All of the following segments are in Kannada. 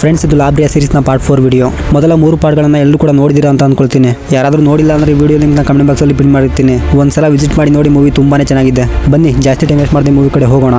ಫ್ರೆಂಡ್ಸ್ ಇದು ಲಾಬ್ರಿಯಾ ಸೀರೀಸ್ನ ಪಾರ್ಟ್ ಫೋರ್ ವಿಡಿಯೋ ಮೊದಲ ಮೂರು ಪಾರ್ಟ್ಗಳನ್ನ ಎಲ್ಲರೂ ಕೂಡ ನೋಡಿದಿರ ಅಂತ ಅನ್ಕೊಳ್ತೀನಿ. ಯಾರಾದರೂ ನೋಡಿಲ್ಲ ಅಂದ್ರೆ ಈ ವಿಡಿಯೋ ಲಿಂಕ್ನ ಕಮೆಂಟ್ ಬಾಕ್ಸಲ್ಲಿ ಪಿನ್ ಮಾಡಿರ್ತೀನಿ. ಒಂದ್ಸಲ ವಿಸಿಟ್ ಮಾಡಿ ನೋಡಿ ಮೂವಿ ತುಂಬಾನೇ ಚೆನ್ನಾಗಿದೆ. ಬನ್ನಿ, ಜಾಸ್ತಿ ಟೈಮ್ ವೇಸ್ಟ್ ಮಾಡಿದೆ ಮೂವಿ ಕಡೆ ಹೋಗೋಣ.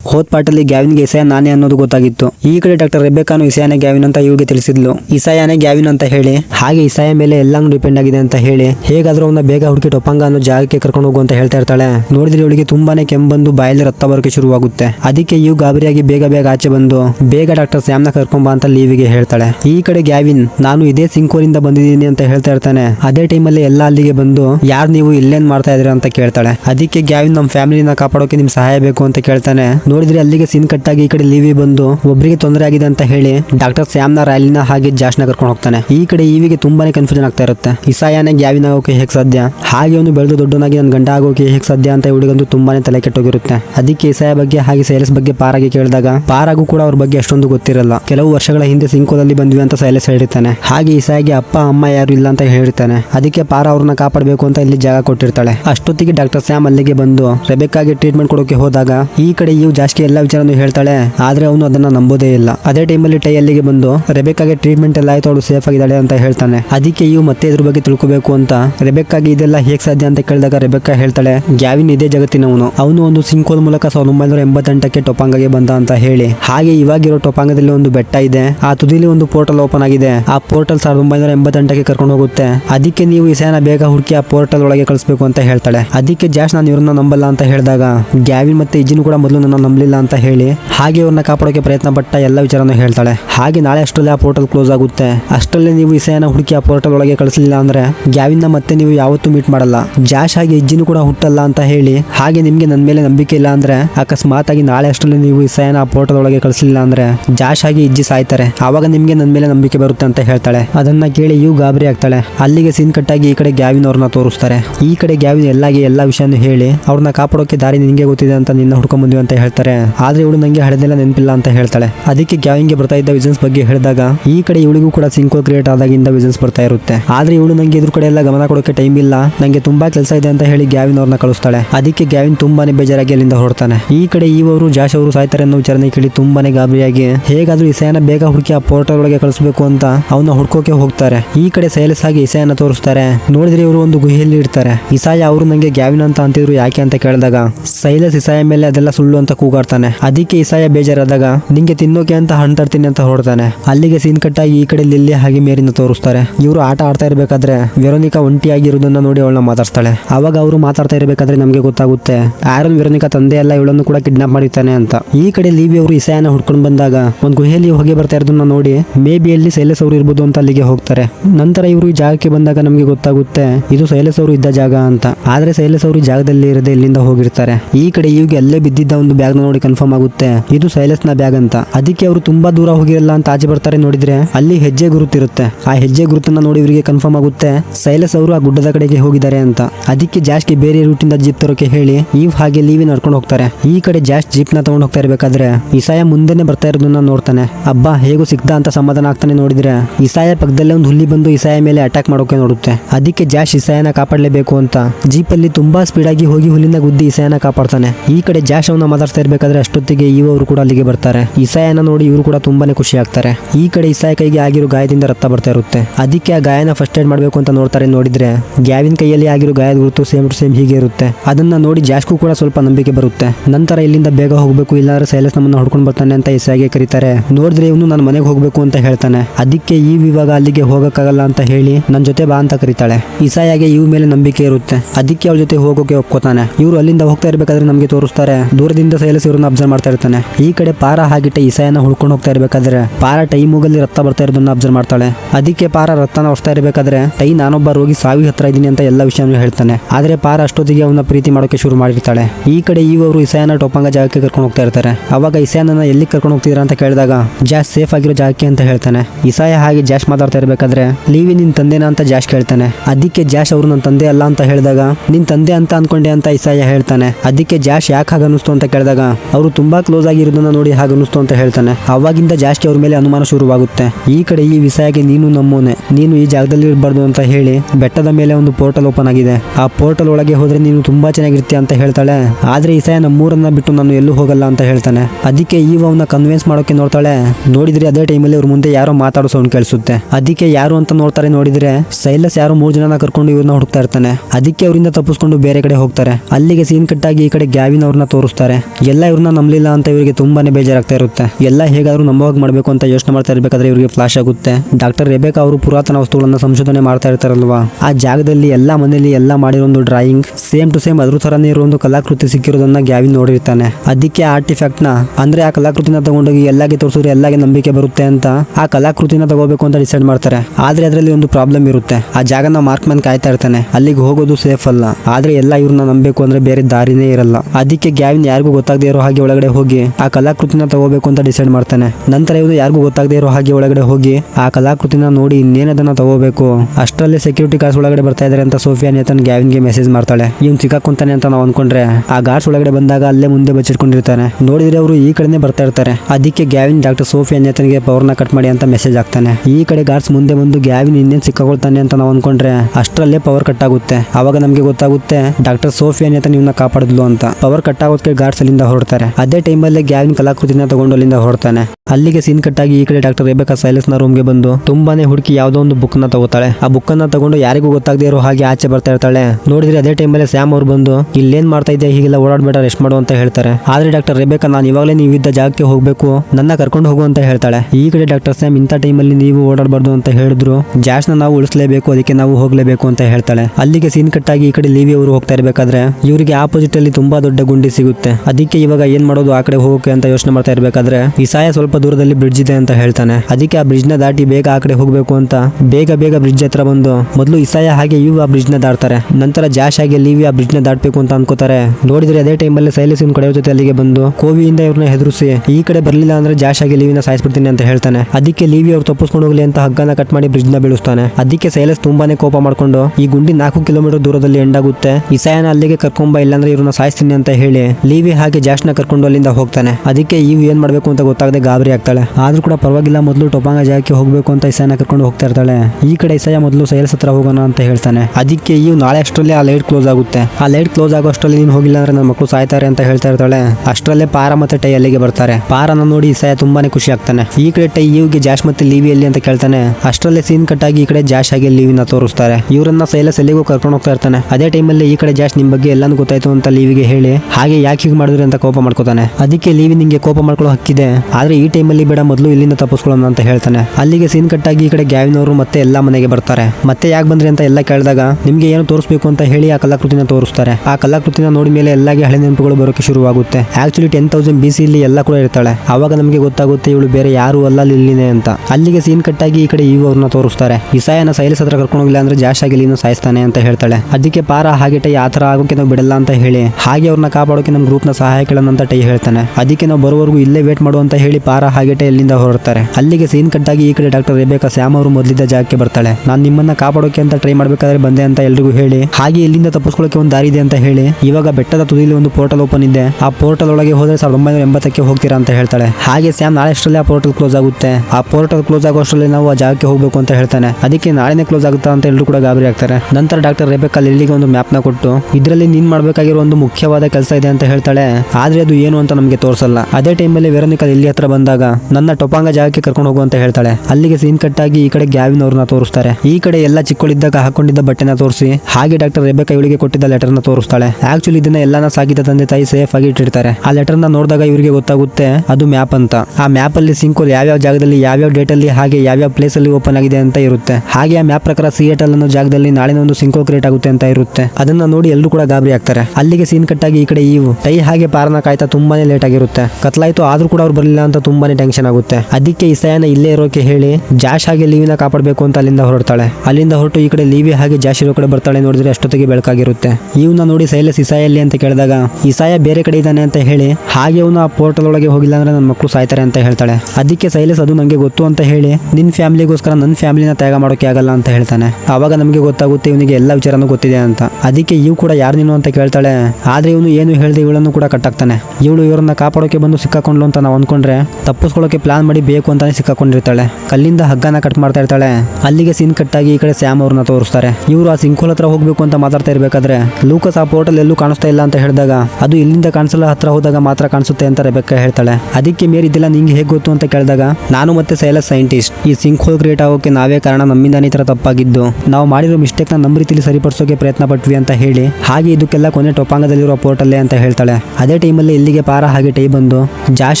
ಹೋದ್ ಪಾಠಲ್ಲಿ ಗ್ಯಾವಿನ್ಗೆ ಇಸಾಯ ನಾನೇ ಅನ್ನೋದು ಗೊತ್ತಾಗಿತ್ತು. ಈ ಕಡೆ ಡಾಕ್ಟರ್ ರೆಬೆಕಾನು ಇಸಾಯನೇ ಗ್ಯಾವಿನ್ ಅಂತ ಇವ್ಗೆ ತಿಳಿಸಿದ್ಲು. ಇಸಾಯಾನೆ ಗ್ಯಾವಿನ್ ಅಂತ ಹೇಳಿ. ಹಾಗೆ ಇಸಾಯ ಮೇಲೆ ಎಲ್ಲಾನು ಡಿಪೆಂಡ್ ಆಗಿದೆ ಅಂತ ಹೇಳಿ. ಹೇಗಾದ್ರೂ ಅವನ ಬೇಗ ಹುಡುಕಿ ಟೊಪ್ಪಂಗ ಅನ್ನೋ ಜಾಗಕ್ಕೆ ಕರ್ಕೊಂಡು ಹೋಗು ಅಂತ ಹೇಳ್ತಾ ಇರ್ತಾಳೆ. ನೋಡಿದ್ರೆ ಇವಳಿಗೆ ತುಂಬಾನೇ ಕೆಂಬಂದು ಬಂದು ಬಾಯಲ್ಲಿ ರಕ್ತ ಬರೋಕೆ ಶುರುವಾಗುತ್ತೆ. ಅದಕ್ಕೆ ಇವು ಗಾಬರಿಯಾಗಿ ಬೇಗ ಬೇಗ ಆಚೆ ಬಂದು, ಬೇಗ ಡಾಕ್ಟರ್ ಸ್ಯಾಮ್ನ ಕರ್ಕೊಂಬ ಅಂತ ಲೀವಿಗೆ ಹೇಳ್ತಾಳೆ. ಈ ಕಡೆ ಗ್ಯಾವಿನ್, ನಾನು ಇದೇ ಸಿಂಕೋರಿಂದ ಬಂದಿದ್ದೀನಿ ಅಂತ ಹೇಳ್ತಾ ಇರ್ತಾನೆ. ಅದೇ ಟೈಮಲ್ಲಿ ಎಲ್ಲ ಅಲ್ಲಿಗೆ ಬಂದು, ಯಾರು ನೀವು ಇಲ್ಲೇನ್ ಮಾಡ್ತಾ ಇದ್ದೀರಾ ಅಂತ ಕೇಳ್ತಾಳೆ. ಅದಕ್ಕೆ ಗ್ಯಾವಿನ್ ನಮ್ಮ ಫ್ಯಾಮಿಲಿನ ಕಾಪಾಡೋಕೆ ನಿಮ್ ಸಹಾಯ ಬೇಕು ಅಂತ ಕೇಳ್ತಾನೆ. ನೋಡಿದ್ರೆ ಅಲ್ಲಿಗೆ ಸೀನ್ ಕಟ್ಟಾಗಿ ಈ ಕಡೆ ಲೀವಿ ಬಂದು ಒಬ್ಬರಿಗೆ ತೊಂದರೆ ಆಗಿದೆ ಅಂತ ಹೇಳಿ ಡಾಕ್ಟರ್ ಸ್ಯಾಮ್ನ ರ್ಯಾಲಿನ ಹಾಗೆ ಜಾಶ್ನ ಕರ್ಕೊಂಡು ಹೋಗ್ತಾನೆ. ಈ ಕಡೆ ಈವಿಗೆ ತುಂಬಾನೇ ಕನ್ಫ್ಯೂಷನ್ ಆಗ್ತಾ ಇರುತ್ತೆ. ಇಸಾಯಾನೆ ಗ್ಯಾವಿನ ಆಗೋಕೆ ಹೇಗೆ ಸಾಧ್ಯ? ಹಾಗೆ ಅವನು ಬೆಳೆದು ದೊಡ್ಡನಾಗಿ ನನ್ನ ಗಂಡ ಆಗೋಕೆ ಹೇಗೆ ಸಾಧ್ಯ ಅಂತ ಹುಡುಗಂದು ತುಂಬಾನೇ ತಲೆ ಕೆಟ್ಟೋಗಿರುತ್ತೆ. ಅದಕ್ಕೆ ಇಸಾಯ ಬಗ್ಗೆ ಹಾಗೆ ಸೈಲೆಸ್ ಬಗ್ಗೆ ಪಾರಾಗಿ ಕೇಳಿದಾಗ ಪಾರಾಗೂ ಕೂಡ ಅವ್ರ ಬಗ್ಗೆ ಅಷ್ಟೊಂದು ಗೊತ್ತಿರಲ್ಲ. ಕೆಲವು ವರ್ಷಗಳ ಹಿಂದೆ ಸಿಂಕೋದಲ್ಲಿ ಬಂದ್ವಿ ಅಂತ ಸೈಲೆಸ್ ಹೇಳಿರ್ತಾನೆ. ಹಾಗೆ ಇಸಾಯಿಗೆ ಅಪ್ಪ, ಅಮ್ಮ ಯಾರು ಇಲ್ಲ ಅಂತ ಹೇಳಿರ್ತಾನೆ. ಅದಕ್ಕೆ ಪಾರ ಅವ್ರನ್ನ ಕಾಪಾಡಬೇಕು ಅಂತ ಇಲ್ಲಿ ಜಾಗ ಕೊಟ್ಟಿರ್ತಾಳೆ. ಅಷ್ಟೊತ್ತಿಗೆ ಡಾಕ್ಟರ್ ಸ್ಯಾಮ್ ಅಲ್ಲಿಗೆ ಬಂದು ರೆಬೆಕ್ಕಾಗಿ ಟ್ರೀಟ್ಮೆಂಟ್ ಕೊಡೋಕೆ ಹೋದಾಗ ಈ ಕಡೆ ಇವು ಎಲ್ಲ ವಿಚಾರನೂ ಹೇಳ್ತಾಳೆ, ಆದ್ರೆ ಅವನು ಅದನ್ನ ನಂಬೋದೇ ಇಲ್ಲ. ಅದೇ ಟೈಮಲ್ಲಿ ಟೈ ಅಲ್ಲಿಗೆ ಬಂದು, ರೆಬೆಕ್ಕಾಗೆ ಟ್ರೀಟ್ಮೆಂಟ್ ಎಲ್ಲ ಆಯ್ತು, ಅವಳು ಸೇಫ್ ಆಗಿದ್ದಾಳೆ ಅಂತ ಹೇಳ್ತಾನೆ. ಅದಕ್ಕೆ ಇವು ಮತ್ತೆ ಇದ್ರ ಬಗ್ಗೆ ತಿಳ್ಕೊಬೇಕು ಅಂತ. ರೆಬೆಕ್ಕಾಗಿ ಇದೆಲ್ಲ ಹೇಗೆ ಸಾಧ್ಯ ಅಂತ ಕೇಳಿದಾಗ ರೆಬೆಕ್ಕಾ ಹೇಳ್ತಾಳೆ, ಗ್ಯಾವಿನ್ ಇದೇ ಜಗತ್ತಿನವನು. ಅವನು ಒಂದು ಸಿಂಕೋಲ್ ಮೂಲಕ ಸಾವಿರದ ಒಂಬೈನೂರ ಎಂಬತ್ತೆಂಟಕ್ಕೆ ಟೊಪಾಂಗಗೆ ಬಂದ ಅಂತ ಹೇಳಿ. ಹಾಗೆ ಇವಾಗಿರೋ ಟೊಪಾಂಗದಲ್ಲಿ ಒಂದು ಬೆಟ್ಟ ಇದೆ, ಆ ತುದಿಲಿ ಒಂದು ಪೋರ್ಟಲ್ ಓಪನ್ ಆಗಿದೆ. ಆ ಪೋರ್ಟಲ್ ಸಾವಿರದ ಒಂಬೈನೂರ ಎಂಬತ್ತೆಂಟಕ್ಕೆ ಕರ್ಕೊಂಡು ಹೋಗುತ್ತೆ. ಅದಕ್ಕೆ ನೀವು ಈ ಸೇನ ಬೇಗ ಹುಡುಕಿ ಆ ಪೋರ್ಟಲ್ ಒಳಗೆ ಕಳಿಸ್ಬೇಕು ಅಂತ ಹೇಳ್ತಾಳೆ. ಅದಕ್ಕೆ ಜಾಸ್ ನಾನು ಇವರನ್ನ ನಂಬಲ್ಲ ಅಂತ ಹೇಳಿದಾಗ, ಗ್ಯಾವಿನ್ ಮತ್ತೆ ಇಜಿನ್ ಕೂಡ ಮೊದಲು ನನ್ನ ನಂಬಲಿಲ್ಲ ಅಂತ ಹೇಳಿ ಹಾಗೆ ಇವ್ರನ್ನ ಕಾಪಾಡೋಕೆ ಪ್ರಯತ್ನ ಪಟ್ಟ ಎಲ್ಲ ವಿಚಾರನೂ ಹೇಳ್ತಾಳೆ. ಹಾಗೆ ನಾಳೆ ಅಷ್ಟರಲ್ಲಿ ಆ ಪೋರ್ಟಲ್ ಕ್ಲೋಸ್ ಆಗುತ್ತೆ. ಅಷ್ಟರಲ್ಲಿ ನೀವು ಇಸೆಯನ್ನ ಹುಡುಕಿ ಆ ಪೋರ್ಟಲ್ ಒಳಗೆ ಕಳಿಸಲಿಲ್ಲ ಅಂದ್ರೆ ಗ್ಯಾವಿನ ಮತ್ತೆ ನೀವು ಯಾವತ್ತೂ ಮೀಟ್ ಮಾಡಲ್ಲ. ಜಾಶ್ ಹಾಗೆ ಇಜ್ಜಿನೂ ಕೂಡ ಹುಟ್ಟಲ್ಲ ಅಂತ ಹೇಳಿ ಹಾಗೆ ನಿಮ್ಗೆ ನನ್ನ ಮೇಲೆ ನಂಬಿಕೆ ಇಲ್ಲ ಅಂದ್ರೆ ಅಕಸ್ಮಾತ್ ಆಗಿ ನಾಳೆ ಅಷ್ಟರಲ್ಲಿ ನೀವು ಈ ಸೇನ ಆ ಪೋರ್ಟಲ್ ಒಳಗೆ ಕಳಿಸಲಿಲ್ಲ ಅಂದ್ರೆ ಜಾಶ್ ಆಗಿ ಇಜ್ಜಿ ಸಾಯ್ತಾರೆ. ಆವಾಗ ನಿಮ್ಗೆ ನನ್ನ ಮೇಲೆ ನಂಬಿಕೆ ಬರುತ್ತೆ ಅಂತ ಹೇಳ್ತಾಳೆ. ಅದನ್ನ ಕೇಳಿ ಇವು ಗಾಬರಿ ಆಗ್ತಾಳೆ. ಅಲ್ಲಿಗೆ ಸೀನ್ ಕಟ್ಟಾಗಿ ಈ ಕಡೆ ಗ್ಯಾವಿನ್ ಅವ್ರನ್ನ ತೋರಿಸ್ತಾರೆ. ಈ ಕಡೆ ಗ್ಯಾವಿನ್ ಎಲ್ಲಾಗಿ ಎಲ್ಲಾ ವಿಷಯನೂ ಹೇಳಿ ಅವ್ರನ್ನ ಕಾಪಾಡೋಕೆ ದಾರಿ ನಿಮಗೆ ಗೊತ್ತಿದೆ ಅಂತ ನಿನ್ನ ಹುಡ್ಕೊಂಡ್ ಬಂದ್ವಿ ಅಂತ ಹೇಳ್ತಾರೆ. ಆದ್ರೆ ಇವಳು ನಂಗೆ ಹಳೆದೆಲ್ಲ ನೆನಪಿಲ್ಲ ಅಂತ ಹೇಳ್ತಾಳೆ. ಅದಕ್ಕೆ ಗ್ಯಾವಿಂಗ್ಗೆ ಬರ್ತಾ ಇದ್ದ ವಿಜನ್ಸ್ ಬಗ್ಗೆ ಹೇಳಿದಾಗ, ಈ ಕಡೆ ಇವಳಿಗೂ ಕೂಡ ಸಿಂಕೋ ಕ್ರಿಯೇಟ್ ಆದಾಗಿಂದ ವಿಜನ್ಸ್ ಬರ್ತಾ ಇರುತ್ತೆ. ಆದ್ರೆ ಇವಳು ನಂಗೆ ಇದ್ರ ಕಡೆ ಎಲ್ಲ ಗಮನ ಕೊಡೋಕೆ ಟೈಮ್ ಇಲ್ಲ. ನಂಗೆ ತುಂಬಾ ಕೆಲಸ ಇದೆ ಅಂತ ಹೇಳಿ ಗ್ಯಾವಿನ್ ಅವ್ರನ್ನ ಕಳಿಸ್ತಾಳೆ. ಅದಕ್ಕೆ ಗ್ಯಾವಿನ್ ತುಂಬಾನೇ ಬೇಜಾರಾಗಿ ಅಲ್ಲಿಂದ ಹೊರಡ್ತಾನೆ. ಈ ಕಡೆ ಇವರು ಜಾಶ್ ಅವರು ಸಾಯ್ತಾರೆ ಅನ್ನೋ ವಿಚಾರಣೆ ಕೇಳಿ ತುಂಬಾನೇ ಗಾಬರಿಯಾಗಿ, ಹೇಗಾದ್ರೂ ಇಸೆಯನ್ನ ಬೇಗ ಹುಡುಕಿ ಆ ಪೋರ್ಟಲ್ ಒಳಗೆ ಕಳಿಸಬೇಕು ಅಂತ ಅವನ್ನ ಹುಡ್ಕೋಕೆ ಹೋಗ್ತಾರೆ. ಈ ಕಡೆ ಸೈಲೆಸ್ ಆಗಿ ಇಸೆಯನ್ನ ತೋರಿಸ್ತಾರೆ. ನೋಡಿದ್ರೆ ಇವರು ಒಂದು ಗುಹೆಯಲ್ಲಿ ಇರ್ತಾರೆ. ಇಸಾಯ ಅವರು ನಂಗೆ ಗ್ಯಾವಿನ್ ಅಂತ ಅಂತಿದ್ರು ಯಾಕೆ ಅಂತ ಕೇಳಿದಾಗ, ಸೈಲೆಸ್ ಇಸಾಯ ಮೇಲೆ ಅದೆಲ್ಲ ಸುಳ್ಳು ಅಂತ ಕೂಗಾಡ್ತಾನೆ ಅದಕ್ಕೆ ಇಸಾಯ ಬೇಜಾರಾದಾಗ, ನಿಂಗೆ ತಿನ್ನೋಕೆ ಅಂತ ಹಣ್ಣು ತರ್ತೀನಿ ಅಂತ ಹೊರಡ್ತಾನೆ. ಅಲ್ಲಿಗೆ ಸೀನ್ ಕಟ್ಟಾಗಿ ಈ ಕಡೆ ಲಿಲ್ಲಿ ಹಾಗೆ ಮೇರಿನ ತೋರಿಸ್ತಾರೆ. ಇವರು ಆಟ ಆಡ್ತಾ ಇರಬೇಕಾದ್ರೆ ವೆರೋನಿಕಾ ಒಂಟಿಯಾಗಿರೋದನ್ನ ನೋಡಿ ಅವಳನ್ನ ಮಾತಾಡ್ತಾಳೆ ಅವಾಗ ಅವರು ಮಾತಾಡ್ತಾ ಇರಬೇಕಾದ್ರೆ ನಮಗೆ ಗೊತ್ತಾಗುತ್ತೆ. ಆರನ್ ವಿರೋನಿಕಾ ತಂದೆ ಎಲ್ಲ ಇವಳನ್ನು ಕೂಡ ಕಿಡ್ನಾಪ್ ಮಾಡಿರ್ತಾನೆ ಅಂತ. ಈ ಕಡೆ ಲೀವಿ ಅವರು ಇಸಾಯನ ಹುಡ್ಕೊಂಡು ಬಂದಾಗ, ಒಂದು ಗುಹೆಯಲ್ಲಿ ಹೊಗೆ ಬರ್ತಾ ಇರೋದನ್ನ ನೋಡಿ ಮೇ ಬಿ ಅಲ್ಲಿ ಅವರು ಇರ್ಬೋದು ಅಂತ ಅಲ್ಲಿಗೆ ಹೋಗ್ತಾರೆ. ನಂತರ ಇವರು ಈ ಜಾಗಕ್ಕೆ ಬಂದಾಗ ನಮಗೆ ಗೊತ್ತಾಗುತ್ತೆ, ಇದು ಸೈಲೆಸ್ ಅವರು ಇದ್ದ ಜಾಗ ಅಂತ. ಆದ್ರೆ ಸೈಲೆಸ್ ಅವರು ಜಾಗದಲ್ಲಿ ಇರದೆ ಇಲ್ಲಿಂದ ಹೋಗಿರ್ತಾರೆ. ಈ ಕಡೆ ಇವಾಗ ಅಲ್ಲೇ ಬಿದ್ದಿದ್ದ ಒಂದು ಬ್ಯಾಗ್ ನೋಡಿ ಕನ್ಫರ್ಮ್ ಆಗುತ್ತೆ. ಇದು ಸೈಲೆಸ್ನ ಬ್ಯಾಗ್ ಅಂತ. ಅದಕ್ಕೆ ಅವರು ತುಂಬಾ ದೂರ ಹೋಗಿರಲ್ಲ ಅಂತ ಆಚೆ ಬರ್ತಾರೆ ನೋಡಿದ್ರೆ, ಅಲ್ಲಿ ಹೆಜ್ಜೆ ಗುರುತಿರುತ್ತೆ ಆ ಹೆಜ್ಜೆ ಗುರುತನ್ನ ನೋಡಿ ಇವರಿಗೆ ಕನ್ಫರ್ಮ್ ಆಗುತ್ತೆ ಸೈಲಸ್ ಅವರು ಆ ಗುಡ್ಡದ ಕಡೆಗೆ ಹೋಗಿದ್ದಾರೆ ಅಂತ. ಅದಕ್ಕೆ ಜಾಸ್ತಿ ಬೇರೆ ರೂಟಿಂದ ಜೀಪ್ ತರೋಕೆ ಹೇಳಿ, ಈವ್ ಹಾಗೆ ಲೀವಿ ನಡ್ಕೊಂಡು ಹೋಗ್ತಾರೆ. ಈ ಕಡೆ ಜಾಸ್ ಜೀಪ್ನ ತಗೊಂಡು ಹೋಗ್ತಾ ಇರಬೇಕಾದ್ರೆ, ಇಸಾಯ ಮುಂದೆನೆ ಬರ್ತಾ ಇರೋದನ್ನ ನೋಡ್ತಾನೆ. ಅಬ್ಬಾ, ಹೇಗೂ ಸಿಗ್ದಾ ಅಂತ ಸಮಾಧಾನ ಆಗ್ತಾನೆ ನೋಡಿದ್ರೆ, ಇಸಾಯ ಪಕ್ಕದಲ್ಲೇ ಒಂದು ಹುಲ್ಲಿ ಬಂದು ಇಸಾಯ ಮೇಲೆ ಅಟ್ಯಾಕ್ ಮಾಡೋಕೆ ನೋಡುತ್ತೆ. ಅದಕ್ಕೆ ಜಾಶ್ ಇಸಾಯನ ಕಾಪಾಡಲೇಬೇಕು ಅಂತ. ಜೀಪ್ ಅಲ್ಲಿ ತುಂಬಾ ಸ್ಪೀಡ್ ಆಗಿ ಹೋಗಿ ಹುಲ್ಲಿನ ಗುದ್ದಿ ಇಸಾಯನ ಕಾಪಾಡ್ತಾನೆ. ಈ ಕಡೆ ಜಾಶ್ ಅವನ್ನ ಮಾತಾಡ್ತಾ ಇರ್ಬೇಕಾದ್ರೆ ಅಷ್ಟೊತ್ತಿಗೆ ಇವರು ಕೂಡ ಅಲ್ಲಿಗೆ ಬರ್ತಾರೆ. ಇಸಾಯನ ನೋಡಿ ಇವರು ಕೂಡ ತುಂಬಾನೇ ಖುಷಿ ಆಗ್ತಾರೆ. ಈ ಕಡೆ ಇಸಾಯ ಕೈಗೆ ಆಗಿರೋ ಗಾಯದಿಂದ ರಕ್ತ ಬರ್ತಾ ಇರುತ್ತೆ. ಅದಕ್ಕೆ ಆ ಗಾಯನ ಫಸ್ಟ್ ಏಡ್ ಮಾಡಬೇಕು ಅಂತ ನೋಡ್ತಾರೆ ನೋಡಿದ್ರೆ, ಗ್ಯಾವಿನ್ ಕೈಯಲ್ಲಿ ಆಗಿರೋ ಗಾಯದ ಗುರುತು ಸೇಮ್ ಟು ಸೇಮ್ ಹೀಗೆ ಇರುತ್ತೆ. ಅದನ್ನ ನೋಡಿ ಜಾಸ್ಕು ಕೂಡ ಸ್ವಲ್ಪ ನಂಬಿಕೆ ಬರುತ್ತೆ. ನಂತರ ಇಲ್ಲಿಂದ ಬೇಗ ಹೋಗಬೇಕು, ಇಲ್ಲಾಂದ್ರೆ ಸೈಲೆಸ್ ನಮ್ಮನ್ನ ಹೊಡ್ಕೊಂಡು ಬರ್ತಾನೆ ಅಂತ ಇಸಾಯಿಗೆ ಕರೀತಾರೆ. ನೋಡಿದ್ರೆ ಇವನು ನನ್ನ ಮನೆಗೆ ಹೋಗಬೇಕು ಅಂತ ಹೇಳ್ತಾನೆ. ಅದಕ್ಕೆ ಈ ಇವಾಗ ಅಲ್ಲಿಗೆ ಹೋಗಕ್ಕಾಗಲ್ಲ ಅಂತ ಹೇಳಿ ನನ್ನ ಜೊತೆ ಬಾ ಅಂತ ಕರೀತಾಳೆ. ಇಸಾಯಾಗೆ ಇವ್ ಮೇಲೆ ನಂಬಿಕೆ ಇರುತ್ತೆ. ಅದಕ್ಕೆ ಅವ್ರ ಜೊತೆ ಹೋಗೋಕೆ ಒಪ್ಕೋತಾನೆ. ಇವರು ಅಲ್ಲಿಂದ ಹೋಗ್ತಾ ಇರ್ಬೇಕಾದ್ರೆ ನಮಗೆ ತೋರಿಸ್ತಾರೆ. ದೂರದಿಂದ ಇವ್ರನ್ನ ಅಬ್ಸರ್ವ್ ಮಾಡ್ತಾ ಇರ್ತಾನೆ. ಈ ಕಡೆ ಪಾರ ಹಾಗಿಟ್ಟ ಇಸಾಯನ ಹುಡ್ಕೊಂಡು ಹೋಗ್ತಾ ಇರ್ಬೇಕಾದ್ರೆ ಪಾರ ಟೈ ಮೂಗಲ್ಲಿ ರಕ್ತ ಬರ್ತಾ ಇರೋದನ್ನ ಅಬ್ಸರ್ವ್ ಮಾಡ್ತಾಳೆ. ಅದಕ್ಕೆ ಪಾರ ರಕ್ತನ ಹೊಡ್ತಾ ಇರಬೇಕಾದ್ರೆ, ಟೈ, ನಾನೊಬ್ಬ ರೋಗಿ ಸಾವಿ ಹತ್ರ ಇದ್ದೀನಿ ಅಂತ ಎಲ್ಲ ವಿಷಯನೂ ಹೇಳ್ತಾನೆ. ಆದ್ರೆ ಪಾರ ಅಷ್ಟೊತ್ತಿಗೆ ಅವನ ಪ್ರೀತಿ ಮಾಡೋಕೆ ಶುರು ಮಾಡಿರ್ತಾಳೆ. ಈ ಕಡೆ ಇವರು ಇಸಾಯನ ಟೊಪ್ಪಂಗ ಜಾಗಕ್ಕೆ ಕರ್ಕೊಂಡು ಹೋಗ್ತಾ ಇರ್ತಾರೆ. ಅವಾಗ ಇಸಾಯನ ಎಲ್ಲಿ ಕರ್ಕೊಂಡು ಹೋಗ್ತಿದ್ರ ಅಂತ ಕೇಳಿದಾಗ ಜಾಸ್ ಸೇಫ್ ಆಗಿರೋ ಜಾಗಕ್ಕೆ ಅಂತ ಹೇಳ್ತಾನೆ. ಇಸಾಯ ಹಾಗೆ ಜಾಶ್ ಮಾತಾಡ್ತಾ ಇರ್ಬೇಕಾದ್ರೆ, ಲೀವಿ, ನಿನ್ ತಂದೆನ ಅಂತ ಜಾಶ್ ಕೇಳ್ತಾನೆ. ಅದಕ್ಕೆ ಜಾಶ್ ಅವರು ನನ್ನ ತಂದೆ ಅಲ್ಲ ಅಂತ ಹೇಳಿದಾಗ, ನಿನ್ ತಂದೆ ಅಂತ ಅನ್ಕೊಂಡೆ ಅಂತ ಇಸಾಯ ಹೇಳ್ತಾನೆ. ಅದಕ್ಕೆ ಜಾಶ್ ಯಾಕೆ ಹಾಗನ್ನಿಸ್ತು ಅಂತ ಕೇಳಿದಾಗ ಅವರು ತುಂಬಾ ಕ್ಲೋಸ್ ಆಗಿರೋದನ್ನ ನೋಡಿ ಹಾಗೆ ಅನ್ನಿಸ್ತು ಅಂತ ಹೇಳ್ತಾನೆ. ಅವಾಗಿಂದ ಜಾಸ್ತಿ ಅವ್ರ ಮೇಲೆ ಅನುಮಾನ ಶುರುವಾಗುತ್ತೆ. ಈ ಕಡೆ ಈ ವಿಷಯಕ್ಕೆ ನೀನು ನಮ್ಮೋನೆ. ನೀನು ಈ ಜಾಗದಲ್ಲಿ ಇರಬಾರ್ದು ಅಂತ ಹೇಳಿ ಬೆಟ್ಟದ ಮೇಲೆ ಒಂದು ಪೋರ್ಟಲ್ ಓಪನ್ ಆಗಿದೆ. ಆ ಪೋರ್ಟಲ್ ಒಳಗೆ ಹೋದ್ರೆ ನೀನು ತುಂಬಾ ಚೆನ್ನಾಗಿರ್ತೀಯ ಅಂತ ಹೇಳ್ತಾಳೆ. ಆದ್ರೆ ಈಸಾಯ ನಮ್ಮೂರನ್ನ ಬಿಟ್ಟು ನಾನು ಎಲ್ಲೂ ಹೋಗಲ್ಲ ಅಂತ ಹೇಳ್ತಾನೆ. ಅದಕ್ಕೆ ಈ ಅವನ್ನ ಕನ್ವಿನ್ಸ್ ಮಾಡೋಕೆ ನೋಡ್ತಾಳೆ, ನೋಡಿದ್ರೆ ಅದೇ ಟೈಮಲ್ಲಿ ಅವ್ರ ಮುಂದೆ ಯಾರೋ ಮಾತಾಡೋ ಸೌಂಡ್ ಕೇಳಿಸುತ್ತೆ. ಅದಕ್ಕೆ ಯಾರು ಅಂತ ನೋಡ್ತಾರೆ ನೋಡಿದ್ರೆ ಸೈಲಸ್ ಯಾರು ಮೂರ್ ಜನನ ಕರ್ಕೊಂಡು ಇವ್ರನ್ನ ಹುಡುಕ್ತಾ ಇರ್ತಾನೆ. ಅದಕ್ಕೆ ಅವರಿಂದ ತಪ್ಪಿಸ್ಕೊಂಡು ಬೇರೆ ಕಡೆ ಹೋಗ್ತಾರೆ. ಅಲ್ಲಿಗೆ ಸೀನ್ ಕಟ್ಟಾಗಿ ಈ ಕಡೆ ಗ್ಯಾವಿನ್ ಅವ್ರನ್ನ ತೋರಿಸ್ತಾರೆ. ಇವ್ರನ್ನ ನಂಬಲಿಲ್ಲ ಅಂತ ಇವರಿಗೆ ತುಂಬಾನೇ ಬೇಜಾರಾಗ್ತಾ ಇರುತ್ತೆ. ಎಲ್ಲ ಹೇಗಾದ್ರೂ ನಂಬುವಾಗ ಮಾಡಬೇಕು ಅಂತ ಯೋಚನೆ ಮಾಡ್ತಾ ಇರಬೇಕಾದ್ರೆ ಇವರಿಗೆ ಫ್ಲಾಶ್ ಆಗುತ್ತೆ. ಡಾಕ್ಟರ್ ರೆಬೇಕಾ ಅವರು ಪುರಾತನ ವಸ್ತುಗಳನ್ನ ಸಂಶೋಧನೆ ಮಾಡ್ತಾ ಇರ್ತಾರಲ್ವಾ? ಆ ಜಾಗದಲ್ಲಿ ಎಲ್ಲ ಮನೆಯಲ್ಲಿ ಎಲ್ಲ ಮಾಡಿರೋ ಒಂದು ಡ್ರಾಯಿಂಗ್ ಸೇಮ್ ಟು ಸೇಮ್ ಅದ್ರ ತರನೇ ಇರೋ ಒಂದು ಕಲಾಕೃತಿ ಸಿಕ್ಕಿರೋದನ್ನ ಗ್ಯಾವಿನ್ ನೋಡಿರ್ತಾನೆ. ಅದಕ್ಕೆ ಆರ್ಟಿಫ್ಯಾಕ್ಟ್ನ ಅಂದ್ರೆ ಆ ಕಲಾಕೃತಿನ ತಗೊಂಡೋಗಿ ಎಲ್ಲಾಗೆ ತೋರಿಸಿದ್ರೆ ಎಲ್ಲಾಗೆ ನಂಬಿಕೆ ಬರುತ್ತೆ ಅಂತ ಆ ಕಲಾಕೃತಿನ ತಗೋಬೇಕು ಅಂತ ಡಿಸೈಡ್ ಮಾಡ್ತಾರೆ. ಆದ್ರೆ ಅದರಲ್ಲಿ ಒಂದು ಪ್ರಾಬ್ಲಮ್ ಇರುತ್ತೆ. ಆ ಜಾಗನ ಮಾರ್ಕ್ ಮ್ಯಾನ್ ಕಾಯ್ತಾ ಇರ್ತಾನೆ. ಅಲ್ಲಿಗೆ ಹೋಗೋದು ಸೇಫ್ ಅಲ್ಲ. ಆದ್ರೆ ಎಲ್ಲ ಇವ್ರನ್ನ ನಂಬಬೇಕು ಅಂದ್ರೆ ಬೇರೆ ದಾರಿನೇ ಇರಲ್ಲ. ಅದಕ್ಕೆ ಗ್ಯಾವಿನ್ ಯಾರಿಗೂ ಗೊತ್ತಾಗದೇ ಇರೋ ಹಾಗೆ ಒಳಗಡೆ ಹೋಗಿ ಆ ಕಲಾಕೃತಿನ ತಗೋಬೇಕು ಅಂತ ಡಿಸೈಡ್ ಮಾಡ್ತಾನೆ. ನಂತರ ಇವನು ಯಾರಿಗೂ ಗೊತ್ತಾಗದೆ ಇರೋ ಹಾಗೆ ಒಳಗಡೆ ಹೋಗಿ ಆ ಕಲಾಕೃತಿನ ನೋಡಿ ಇನ್ನೇನದನ್ನ ತಗೋಬೇಕು? ಅಷ್ಟರಲ್ಲಿ ಸೆಕ್ಯೂರಿಟಿ ಗಾರ್ಡ್ಸ್ ಒಳಗಡೆ ಬರ್ತಾ ಇದಾರೆ ಅಂತ ಸೋಫಿಯಾ ನೇತನ್ ಗ್ಯಾವಿನ್ಗೆ ಮೆಸೇಜ್ ಮಾಡ್ತಾಳೆ. ಇವ್ನು ಸಿಕ್ಕಾಕೊಂತಾನೆ ಅಂತ ನಾವು ಅನ್ಕೊಂಡ್ರೆ ಆ ಗಾರ್ಡ್ಸ್ ಒಳಗಡೆ ಬಂದಾಗ ಅಲ್ಲೇ ಮುಂದೆ ಬಚ್ಚಿಟ್ಕೊಂಡಿರ್ತಾನೆ ನೋಡಿದ್ರೆ ಅವರು ಈ ಕಡೆನೇ ಬರ್ತಾ ಇರ್ತಾರೆ. ಅದಕ್ಕೆ ಗ್ಯಾವಿನ್ ಡಾಕ್ಟರ್ ಸೋಫಿಯಾ ನೇತನ್ಗೆ ಪವರ್ನ ಕಟ್ ಮಾಡಿ ಅಂತ ಮೆಸೇಜ್ ಆಗ್ತಾನೆ ಈ ಕಡೆ ಗಾರ್ಡ್ಸ್ ಮುಂದೆ ಬಂದು ಗ್ಯಾವಿನ್ ಇನ್ನೇನ್ ಸಿಕ್ಕಾಕೊಳ್ತಾನೆ ಅಂತ ನಾವು ಅನ್ಕೊಂಡ್ರೆ ಅಷ್ಟರಲ್ಲೇ ಪವರ್ ಕಟ್ ಆಗುತ್ತೆ. ಅವಾಗ ನಮಗೆ ಗೊತ್ತಾಗುತ್ತೆ, ಡಾಕ್ಟರ್ ಸೋಫಿಯಾ ನೇತನ್ ಇವನ್ನ ಕಾಪಾಡಿದ್ಲು ಅಂತ. ಪವರ್ ಕಟ್ ಆಗೋದಕ್ಕೆ ಗಾರ್ಡ್ಸ್ ಅಲ್ಲಿಂದ ಹೊರಡ್ತಾರೆ. ಅದೇ ಟೈಮಲ್ಲಿ ಗ್ಯಾವಿನ್ ಕಲಾಕೃತಿನ ತಗೊಂಡು ಅಲ್ಲಿಂದ ಹೊರಡ್ತಾನೆ. ಅಲ್ಲಿಗೆ ಸೀನ್ ಕಟ್ಟಾಗಿ ಈ ಕಡೆ ಡಾಕ್ಟರ್ ರೇಬೇಕಾ ಸೈಲೆನ್ಸ್ನ ರೂಮ್ಗೆ ಬಂದು ತುಂಬಾನೇ ಹುಡುಕಿ ಯಾವ್ದೋ ಒಂದು ಬುಕ್ನ ತಗೋತಾಳೆ. ಆ ಬುಕ್ ಅನ್ನ ತಗೊಂಡು ಯಾರಿಗೂ ಗೊತ್ತಾಗದೆ ಇರೋ ಹಾಗೆ ಆಚೆ ಬರ್ತಾ ಇರ್ತಾಳೆ. ನೋಡಿದ್ರೆ ಅದೇ ಟೈಮಲ್ಲಿ ಸ್ಯಾಮ್ ಅವ್ರು ಬಂದು, ಇಲ್ಲೇನ್ ಮಾಡ್ತಾ ಇದ್ದೆ ಹೀಗೆಲ್ಲ ಓಡಾಡ್ಬೇಡ ರೆಸ್ಟ್ ಮಾಡು ಅಂತ ಹೇಳ್ತಾರೆ. ಆದ್ರೆ ಡಾಕ್ಟರ್ ರೇಬೇಕಾ, ನಾನು ಇವಾಗಲೇ ನೀವಿದ್ದ ಜಾಗಕ್ಕೆ ಹೋಗ್ಬೇಕು. ನನ್ನ ಕರ್ಕೊಂಡು ಹೋಗು ಅಂತ ಹೇಳ್ತಾಳೆ. ಈ ಕಡೆ ಡಾಕ್ಟರ್ ಸ್ಯಾಮ್ ಇಂಥ ಟೈಮಲ್ಲಿ ನೀವು ಓಡಾಡಬಾರ್ದು ಅಂತ ಹೇಳಿದ್ರು. ಜಾಸ್ನ ನಾವು ಉಳಿಸಲೇಬೇಕು, ಅದಕ್ಕೆ ನಾವು ಹೋಗ್ಲೇಬೇಕು ಅಂತ ಹೇಳ್ತಾಳೆ. ಅಲ್ಲಿಗೆ ಸೀನ್ ಕಟ್ ಆಗಿ ಈ ಕಡೆ ಲೀವಿ ಅವರು ಹೋಗ್ತಾ ಇರಬೇಕಾದ್ರೆ, ಇವರಿಗೆ ಆಪೋಸಿಟ್ ಅಲ್ಲಿ ತುಂಬಾ ದೊಡ್ಡ ಗುಂಡಿ ಸಿಗುತ್ತೆ. ಅದಕ್ಕೆ ಇವಾಗ ಏನ್ ಮಾಡೋದು ಆ ಕಡೆ ಹೋಗೋಕೆ ಅಂತ ಯೋಚನೆ ಮಾಡ್ತಾ ಇರ್ಬೇಕಾದ್ರೆ ಇಸಾಯ ಸ್ವಲ್ಪ ದೂರದಲ್ಲಿ ಬ್ರಿಡ್ಜ್ ಇದೆ ಅಂತ ಹೇಳ್ತಾನೆ. ಅದಕ್ಕೆ ಆ ಬ್ರಿಡ್ಜ್ನ ದಾಟಿ ಬೇಗ ಆ ಕಡೆ ಹೋಗ್ಬೇಕು ಅಂತ ಬೇಗ ಬೇಗ ಬ್ರಿಡ್ಜ್ ಹತ್ರ ಬಂದು, ಮೊದಲು ಇಸಾಯ ಹಾಗೆ ಇವ್ ಆ ಬ್ರಿಡ್ಜ್ನ ದಾಟ್ತಾರೆ. ನಂತರ ಜಾಶ್ ಹಾಗೆ ಲೀವಿ ಆ ಬ್ರಿಡ್ಜ್ನ ದಾಟಬೇಕು ಅಂತ ಅನ್ಕೋತಾರೆ. ನೋಡಿದ್ರೆ ಅದೇ ಟೈಮ್ ಅಲ್ಲಿ ಸೈಲೆಸ್ ಇನ್ ಕಡೆ ಜೊತೆ ಅಲ್ಲಿಗೆ ಬಂದು, ಕೋವಿಯಿಂದ ಇವ್ರನ್ನ ಹೆದರಿಸಿ, ಈ ಕಡೆ ಬರ್ಲಿಲ್ಲ ಅಂದ್ರೆ ಜಾಶ್ ಆಗಿ ಲೀವಿನ ಸಾಯಿಸ್ಬಿಡ್ತೀನಿ ಅಂತ ಹೇಳ್ತಾನೆ. ಅದಕ್ಕೆ ಲೀವಿ ಅವ್ರು ತಪ್ಪಿಸ್ಕೊಂಡು ಹೋಗ್ಲಿ ಅಂತ ಹಗ್ಗನ ಕಟ್ ಮಾಡಿ ಬ್ರಿಡ್ಜ್ನ ಬೀಳಿಸ್ತಾನೆ. ಅದಕ್ಕೆ ಸೈಲೆಸ್ ತುಂಬಾನೇ ಕೋಪ ಮಾಡ್ಕೊಂಡು, ಈ ಗುಂಡಿ ನಾಲ್ಕು ಕಿಲೋಮೀಟರ್ ದೂರದಲ್ಲಿ ಎಂಡ್ ಆಗುತ್ತೆ. ಇಸಾಯನ ಅಲ್ಲಿಗೆ ಕರ್ಕೊಂಬ ಇಲ್ಲಾಂದ್ರೆ ಇವ್ರನ್ನ ಸಾಯಿಸ್ತೀನಿ ಅಂತ ಹೇಳಿ ಲೀವಿ ಹಾಗೆ ಜಾಶ್ನ ಕರ್ಕೊಂಡು ಅಲ್ಲಿಂದ ಹೋಗ್ತಾನೆ. ಅದಕ್ಕೆ ಇವ್ ಏನ್ ಮಾಡ್ಬೇಕು ಅಂತ ಗೊತ್ತಾಗದೆ ಗಾಬರಿ ಆಗ್ತಾಳೆ. ಆದ್ರೂ ಕೂಡ ಪರವಾಗಿಲ್ಲ, ಮೊದಲು ಟೊಪಾಂಗ ಜಾಗಕ್ಕೆ ಹೋಗ್ಬೇಕು ಅಂತ ಇಸಾಯನ ಕರ್ಕೊಂಡು ಹೋಗ್ತಾ ಇರ್ತಾಳೆ. ಈ ಕಡೆ ಇಸಾಯ ಮೊದಲು ಸೈಲ್ಸ್ ಹತ್ರ ಹೋಗೋಣ ಅಂತ ಹೇಳ್ತಾನೆ. ಅದಕ್ಕೆ ಇವ್ ನಾಳೆ ಅಷ್ಟರಲ್ಲಿ ಆ ಲೈಟ್ ಕ್ಲೋಸ್ ಆಗುತ್ತೆ. ಆ ಲೈಟ್ ಕ್ಲೋಸ್ ಆಗೋ ಅಷ್ಟರಲ್ಲಿ ನೀನು ಹೋಗಿಲ್ಲ ಅಂದ್ರೆ ನನ್ನ ಮಕ್ಕಳು ಸಾಯ್ತಾರೆ ಅಂತ ಹೇಳ್ತಾ ಇರ್ತಾಳೆ. ಅಷ್ಟರಲ್ಲೇ ಪಾರ ಮತ್ತೆ ಟೈ ಅಲ್ಲಿಗೆ ಬರ್ತಾರೆ. ಪಾರನ ನೋಡಿ ಇಸಾಯ ತುಂಬಾನೇ ಖುಷಿ ಆಗ್ತಾನೆ. ಈ ಕಡೆ ಟೈ ಇವ್ಗೆ ಜಾಶ್ ಮತ್ತೆ ಲೀವಿ ಎಲ್ಲಿ ಅಂತ ಕೇಳ್ತಾನೆ. ಅಷ್ಟರಲ್ಲೇ ಸೀನ್ ಕಟ್ ಆಗಿ ಈ ಕಡೆ ಜಾಶ್ ಆಗಿ ಲೀವಿನ ತೋರಿಸ್ತಾರೆ. ಇವರನ್ನ ಸೈಲಸ್ ಎಲ್ಲಿಗೂ ಕರ್ಕೊಂಡು ಹೋಗ್ತಾ ಇರ್ತಾನೆ. ಅದೇ ಟೈಮಲ್ಲಿ ಈ ಕಡೆ ಜಾಶ್ ನಿಮ್ ಬಗ್ಗೆ ಎಲ್ಲಾನು ಗೊತ್ತಾಯ್ತು ಅಂತ ಲೀವಿಗೆ ಹೇಳಿ. ಹಾಗೆ ಯಾಕೆ ಹೀಗೆ ಮಾಡಿದ್ರೆ ಅಂತ ಕೋಪ ಮಾಡ್ಕೋತಾನೆ. ಅದಕ್ಕೆ ಲೀವಿ ನಿಂಗೆ ಕೋಪ ಮಾಡ್ಕೊಳ್ಳೋ ಹಕ್ಕಿದೆ. ಆದ್ರೆ ಈ ಟೈಮಲ್ಲಿ ಬೇಡ, ಮೊದಲು ಇಲ್ಲಿಂದ ತಪ್ಪಿಸ್ಕೊಳ್ಳೋಣ ಅಂತ ಹೇಳ್ತಾನೆ. ಅಲ್ಲಿಗೆ ಸೀನ್ ಕಟ್ ಆಗಿ ಈ ಕಡೆ ಗ್ಯಾವಿನ್ ಅವರು ಮತ್ತೆ ಎಲ್ಲಾ ಮನೆಗೆ ಬರ್ತಾರೆ. ಮತ್ತೆ ಯಾಕೆ ಬಂದ್ರಿ ಅಂತ ಎಲ್ಲ ಕೇಳಿದಾಗ, ನಿಮ್ಗೆ ಏನು ತೋರಿಸ್ಬೇಕು ಅಂತ ಹೇಳಿ ಆ ಕಲಾಕೃತಿನ ತೋರಿಸ್ತಾರೆ. ಆ ಕಲಾಕೃತಿನ ನೋಡಿ ಮೇಲೆ ಎಲ್ಲಾಗೆ ಹಳೆ ನೆನಪುಗಳು ಬರೋಕೆ ಶುರುವಾಗುತ್ತೆ. ಆಕ್ಚುಲಿ ಟೆನ್ ತೌಸಂಡ್ ಬಿ ಇಲ್ಲಿ ಎಲ್ಲ ಕೂಡ ಇರ್ತಾಳೆ. ಅವಾಗ ನಮಗೆ ಗೊತ್ತಾಗುತ್ತೆ ಇವಳು ಬೇರೆ ಯಾರು ಅಲ್ಲ ಲಿಲ್ಲಿನೇ ಅಂತ. ಅಲ್ಲಿಗೆ ಸೀನ್ ಕಟ್ ಆಗಿ ಈ ಕಡೆ ಇವು ಅವ್ರನ್ನ ತೋರಿಸ್ತಾರೆ. ಇಸಾಯನ ಸೈಲಸ್ ಹತ್ರ ಕರ್ಕೊಂಡು ಹೋಗಿಲ್ಲ ಅಂದ್ರೆ ಜಾಶ್ ಆಗಿ ಇಲ್ಲಿನ ಸಾಯಿಸ್ತಾನೆ ಅಂತ ಹೇಳ್ತಾಳೆ. ಅದಕ್ಕೆ ಪಾರ ಹಾಗೆ ಆ ಥರ ಆಗೋಕೆ ನಾವು ಬಿಡಲ್ಲ ಅಂತ ಹೇಳಿ, ಹಾಗೆ ಅವ್ರನ್ನ ಕಾಪಾಡೋಕೆ ನಮ್ಮ ಗ್ರೂಪ್ನ ಸಹಾಯ ಕೇಳೋಣ ಟೈ ಹೇಳ್ತಾನೆ. ಅದಕ್ಕೆ ನಾವು ಬರೋವರೆಗೂ ಇಲ್ಲೇ ವೇಟ್ ಮಾಡು ಅಂತ ಹೇಳಿ ಪಾರ ಹಾಗೆ ಟೈ ಎಲ್ಲಿಂದ ಹೊರಡ್ತಾರೆ. ಅಲ್ಲಿಗೆ ಸೀನ್ ಕಟ್ಟಾಗಿ ಈ ಕಡೆ ಡಾಕ್ಟರ್ ರೇಬೇಕಾ ಸ್ಯಾಮ್ ಅವರು ಮೊದಲಿದ್ದ ಜಾಗಕ್ಕೆ ಬರ್ತಾಳೆ. ನಾನು ನಿಮ್ಮನ್ನ ಕಾಪಾಡೋಕೆ ಅಂತ ಟ್ರೈ ಮಾಡಬೇಕಾದ್ರೆ ಬಂದೆ ಅಂತ ಎಲ್ರಿಗೂ ಹೇಳಿ. ಹಾಗೆ ಇಲ್ಲಿಂದ ತಪ್ಪಿಸ್ಕೊಳ್ಳೋಕೆ ಒಂದು ದಾರಿ ಇದೆ ಅಂತ ಹೇಳಿ. ಇವಾಗ ಬೆಟ್ಟದ ತುದಿಲಿ ಒಂದು ಪೋರ್ಟಲ್ ಓಪನ್ ಇದೆ. ಆ ಪೋರ್ಟಲ್ ಒಳಗೆ ಹೋದ್ರೆ ಸಾವಿರದ ಒಂಬೈನೂರ ಎಂಬತ್ತಕ್ಕೆ ಹೋಗ್ತೀರಾ ಅಂತ ಹೇಳ್ತಾಳೆ. ಹಾಗೆ ಸ್ಯಾಮ್ ನಾಳೆ ಅಷ್ಟರಲ್ಲಿ ಆ ಪೋರ್ಟಲ್ ಕ್ಲೋಸ್ ಆಗುತ್ತೆ. ಆ ಪೋರ್ಟಲ್ ಕ್ಲೋಸ್ ಆಗೋ ಅಷ್ಟರಲ್ಲಿ ನಾವು ಆ ಜಾಗಕ್ಕೆ ಹೋಗಬೇಕು ಅಂತ ಹೇಳ್ತಾನೆ. ಅದಕ್ಕೆ ನಾಳೆನೇ ಕ್ಲೋಸ್ ಆಗುತ್ತಾ ಅಂತ ಎಲ್ಲರೂ ಕೂಡ ಗಾಬರಿ ಆಗ್ತಾರೆ. ನಂತರ ಡಾಕ್ಟರ್ ರೇಬೇಕಾ ಇಲ್ಲಿಗೆ ಒಂದು ಮ್ಯಾಪ್ನ ಕೊಟ್ಟು, ಇದರಲ್ಲಿ ನೀನ್ ಮಾಡಬೇಕಾಗಿರೋ ಒಂದು ಮುಖ್ಯವಾದ ಕೆಲಸ ಇದೆ ಅಂತ ಹೇಳ್ತಾಳೆ. ಆದ್ರೆ ಅದು ಏನು ಅಂತ ನಮಗೆ ತೋರಿಸಲ್ಲ. ಅದೇ ಟೈಮಲ್ಲಿ ವೆರೋನಿಕಲ್ ಇಲ್ಲಿ ಹತ್ರ ಬಂದಾಗ ನನ್ನ ಟೊಪಾಂಗ ಜಾಗಕ್ಕೆ ಕರ್ಕೊಂಡು ಹೋಗು ಅಂತ ಹೇಳ್ತಾಳೆ. ಅಲ್ಲಿಗೆ ಸೀನ್ ಕಟ್ ಆಗಿ ಈ ಕಡೆ ಗ್ಯಾವಿನ್ ಅವ್ರನ್ನ ತೋರಿಸ್ತಾರೆ. ಈ ಕಡೆ ಎಲ್ಲ ಚಿಕ್ಕಳಿದ್ದಾಗ ಹಾಕೊಂಡಿದ್ದ ಬಟ್ಟೆನ ತೋರಿಸಿ, ಹಾಗೆ ಡಾಕ್ಟರ್ ರೆಬೆಕಾ ಇವಳಿಗೆ ಕೊಟ್ಟಿದ್ದ ಲೆಟರ್ನ ತೋರಿಸ್ತಾಳೆ. ಆಕ್ಚುಲಿ ಇದನ್ನ ಎಲ್ಲಾನ ಸಾಗಿದ ತಂದೆ ತಾಯಿ ಸೇಫ್ ಆಗಿ ಇಟ್ಟಿರ್ತಾರೆ. ಆ ಲೆಟರ್ನ ನೋಡಿದಾಗ ಇವರಿಗೆ ಗೊತ್ತಾಗುತ್ತೆ ಅದು ಮ್ಯಾಪ್ ಅಂತ. ಆ ಮ್ಯಾಪ್ ಅಲ್ಲಿ ಸಿಂಕೋಲ್ ಯಾವ್ಯಾವ ಜಾಗದಲ್ಲಿ, ಯಾವ್ಯಾವ ಡೇಟ್ ಅಲ್ಲಿ, ಹಾಗೆ ಯಾವ್ಯಾವ ಪ್ಲೇಸ್ ಅಲ್ಲಿ ಓಪನ್ ಆಗಿದೆ ಅಂತ ಇರುತ್ತೆ. ಹಾಗೆ ಆ ಮ್ಯಾಪ್ ಪ್ರಕಾರ ಸಿಯೇಟಲ್ ಅನ್ನೋ ಜಾಗದಲ್ಲಿ ನಾಳೆ ಒಂದು ಸಿಂಕೋ ಕ್ರಿಯೇಟ್ ಆಗುತ್ತೆ ಅಂತ ಇರುತ್ತೆ. ಅದನ್ನ ನೋಡಿ ಎಲ್ಲರೂ ಕೂಡ ಗಾಬರಿ ಆಗ್ತಾರೆ. ಅಲ್ಲಿಗೆ ಸೀನ್ ಕಟ್ ಆಗಿ ಈ ಕಡೆ ಇವು ಟೈ ಹಾಗೆ ಪಾರನ ಕಾಯ್ತಾ ತುಂಬಾನೇ ಲೇಟ್ ಆಗಿರುತ್ತೆ. ಕತ್ಲಾಯ್ತು, ಆದ್ರೂ ಕೂಡ ಅವ್ರು ಬರಲಿಲ್ಲ ಅಂತ ತುಂಬಾನೇ ಟೆನ್ಷನ್ ಆಗುತ್ತೆ. ಅದಕ್ಕೆ ಇಸಯಾನ ಇಲ್ಲೇ ಇರೋಕೆ ಹೇಳಿ, ಜಾಶ್ ಹಾಗೆ ಲೀವಿನ ಕಾಪಾಡಬೇಕು ಅಂತ ಅಲ್ಲಿಂದ ಹೊರಡ್ತಾಳೆ. ಅಲ್ಲಿಂದ ಹೊರಟು ಈ ಕಡೆ ಲೀವಿ ಹಾಗೆ ಜಾಶ್ ಇರೋ ಕಡೆ ಬರ್ತಾಳೆ ನೋಡಿದ್ರೆ ಅಷ್ಟೊತ್ತಿಗೆ ಬೆಳಕಾಗಿರುತ್ತೆ. ಇವನ್ನ ನೋಡಿ ಸೈಲೆಸ್ ಇಸಾಯಲ್ಲಿ ಅಂತ ಕೇಳಿದಾಗ, ಇಸಾಯ ಬೇರೆ ಕಡೆ ಇದ್ದಾನೆ ಅಂತ ಹೇಳಿ, ಹಾಗೆ ಅವನು ಆ ಪೋರ್ಟಲ್ ಒಳಗೆ ಹೋಗಿಲ್ಲ ಅಂದ್ರೆ ನನ್ನ ಮಕ್ಕಳು ಸಾಯ್ತಾರೆ ಅಂತ ಹೇಳ್ತಾಳೆ. ಅದಕ್ಕೆ ಸೈಲೆಸ್ ಅದು ನಂಗೆ ಗೊತ್ತು ಅಂತ ಹೇಳಿ, ನಿನ್ ಫ್ಯಾಮಿಲಿಗೋಸ್ಕರ ನನ್ನ ಫ್ಯಾಮಿಲಿನ ತ್ಯಾಗ ಮಾಡೋಕೆ ಆಗಲ್ಲ ಅಂತ ಹೇಳ್ತಾನೆ. ಅವಾಗ ನಮಗೆ ಗೊತ್ತಾಗುತ್ತೆ ಇವನಿಗೆ ಎಲ್ಲ ವಿಚಾರನೂ ಗೊತ್ತಿದೆ ಅಂತ. ಅದಕ್ಕೆ ಇವು ಕೂಡ ಯಾರು ನೀನು ಅಂತ ಕೇಳ್ತಾಳೆ, ಆದ್ರೆ ಇವನು ಏನು ಹೇಳಿದೆ ಇವಳನ್ನು ಕೂಡ ಕಟ್ಟಾಕ್ತಾನೆ ಇರ್ತಾನೆ ಇವಳು ಇವರನ್ನ ಕಾಪಾಡೋಕೆ ಬಂದು ಸಿಕ್ಕಾಕೊಂಡ್ಲು ಅಂತ ನಾವು ಅನ್ಕೊಂಡ್ರೆ ತಪ್ಪಿಸ್ಕೊಳ್ಳೋಕೆ ಪ್ಲಾನ್ ಮಾಡಿ ಬೇಕು ಅಂತಾನೆ ಸಿಕ್ಕಾಕೊಂಡಿರ್ತಾಳೆ. ಕಲ್ಲಿಂದ ಹಗ್ಗನ ಕಟ್ ಮಾಡ್ತಾ ಇರ್ತಾಳೆ. ಅಲ್ಲಿಗೆ ಸೀನ್ ಕಟ್ ಆಗಿ ಈ ಕಡೆ ಸ್ಯಾಮ್ ಅವ್ರನ್ನ ತೋರಿಸ್ತಾರೆ. ಇವರು ಆ ಸಿಂಕೋಲ್ ಹತ್ರ ಹೋಗ್ಬೇಕು ಅಂತ ಮಾತಾಡ್ತಾ ಇರ್ಬೇಕಾದ್ರೆ, ಲೂಕಸ್, ಆ ಪೋರ್ಟಲ್ ಎಲ್ಲೂ ಕಾಣಿಸ್ತಾ ಇಲ್ಲ ಅಂತ ಹೇಳಿದಾಗ ಅದು ಇಲ್ಲಿಂದ ಕಾಣಿಸಲ್ಲ, ಹತ್ರ ಹೋದಾಗ ಮಾತ್ರ ಕಾಣಿಸುತ್ತೆ ಅಂತ ರೆಬೆಕ್ಕ ಹೇಳ್ತಾಳೆ. ಅದಕ್ಕೆ ಮೇರಿ ಇದೆಲ್ಲ ನಿಂಗೆ ಹೇಗೆ ಗೊತ್ತು? ಅಂತ ಕೇಳಿದಾಗ, ನಾನು ಮತ್ತೆ ಸೈಲಸ್ ಸೈಂಟಿಸ್ಟ್. ಈ ಸಿಂಕ್ ಹೋಲ್ ಕ್ರಿಯೇಟ್ ಆಗೋಕೆ ನಾವೇ ಕಾರಣ ನಮ್ಮಿಂದಾನೇ ಈ ತರ ತಪ್ಪಾಗಿದ್ದು. ನಾವು ಮಾಡಿರೋ ಮಿಸ್ಟೇಕ್ನ ನಮ್ಮ ರೀತಿಲಿ ಸರಿಪಡಿಸೋಕೆ ಪ್ರಯತ್ನ ಪಟ್ವಿ ಅಂತ ಹೇಳಿ, ಹಾಗೆ ಇದಕ್ಕೆಲ್ಲ ಕೊನೆ ಟೊಪಾಂಗದಲ್ಲಿರುವ ಪೋರ್ಟಲ್ಲೇ ಅಂತ ಹೇಳ್ತಾಳೆ. ಅದೇ ಟೈಮಲ್ಲಿ ಇಲ್ಲಿಗೆ ಪಾರ ಹಾಗೆ ಟೈ ಬಂದು ಜಾಶ್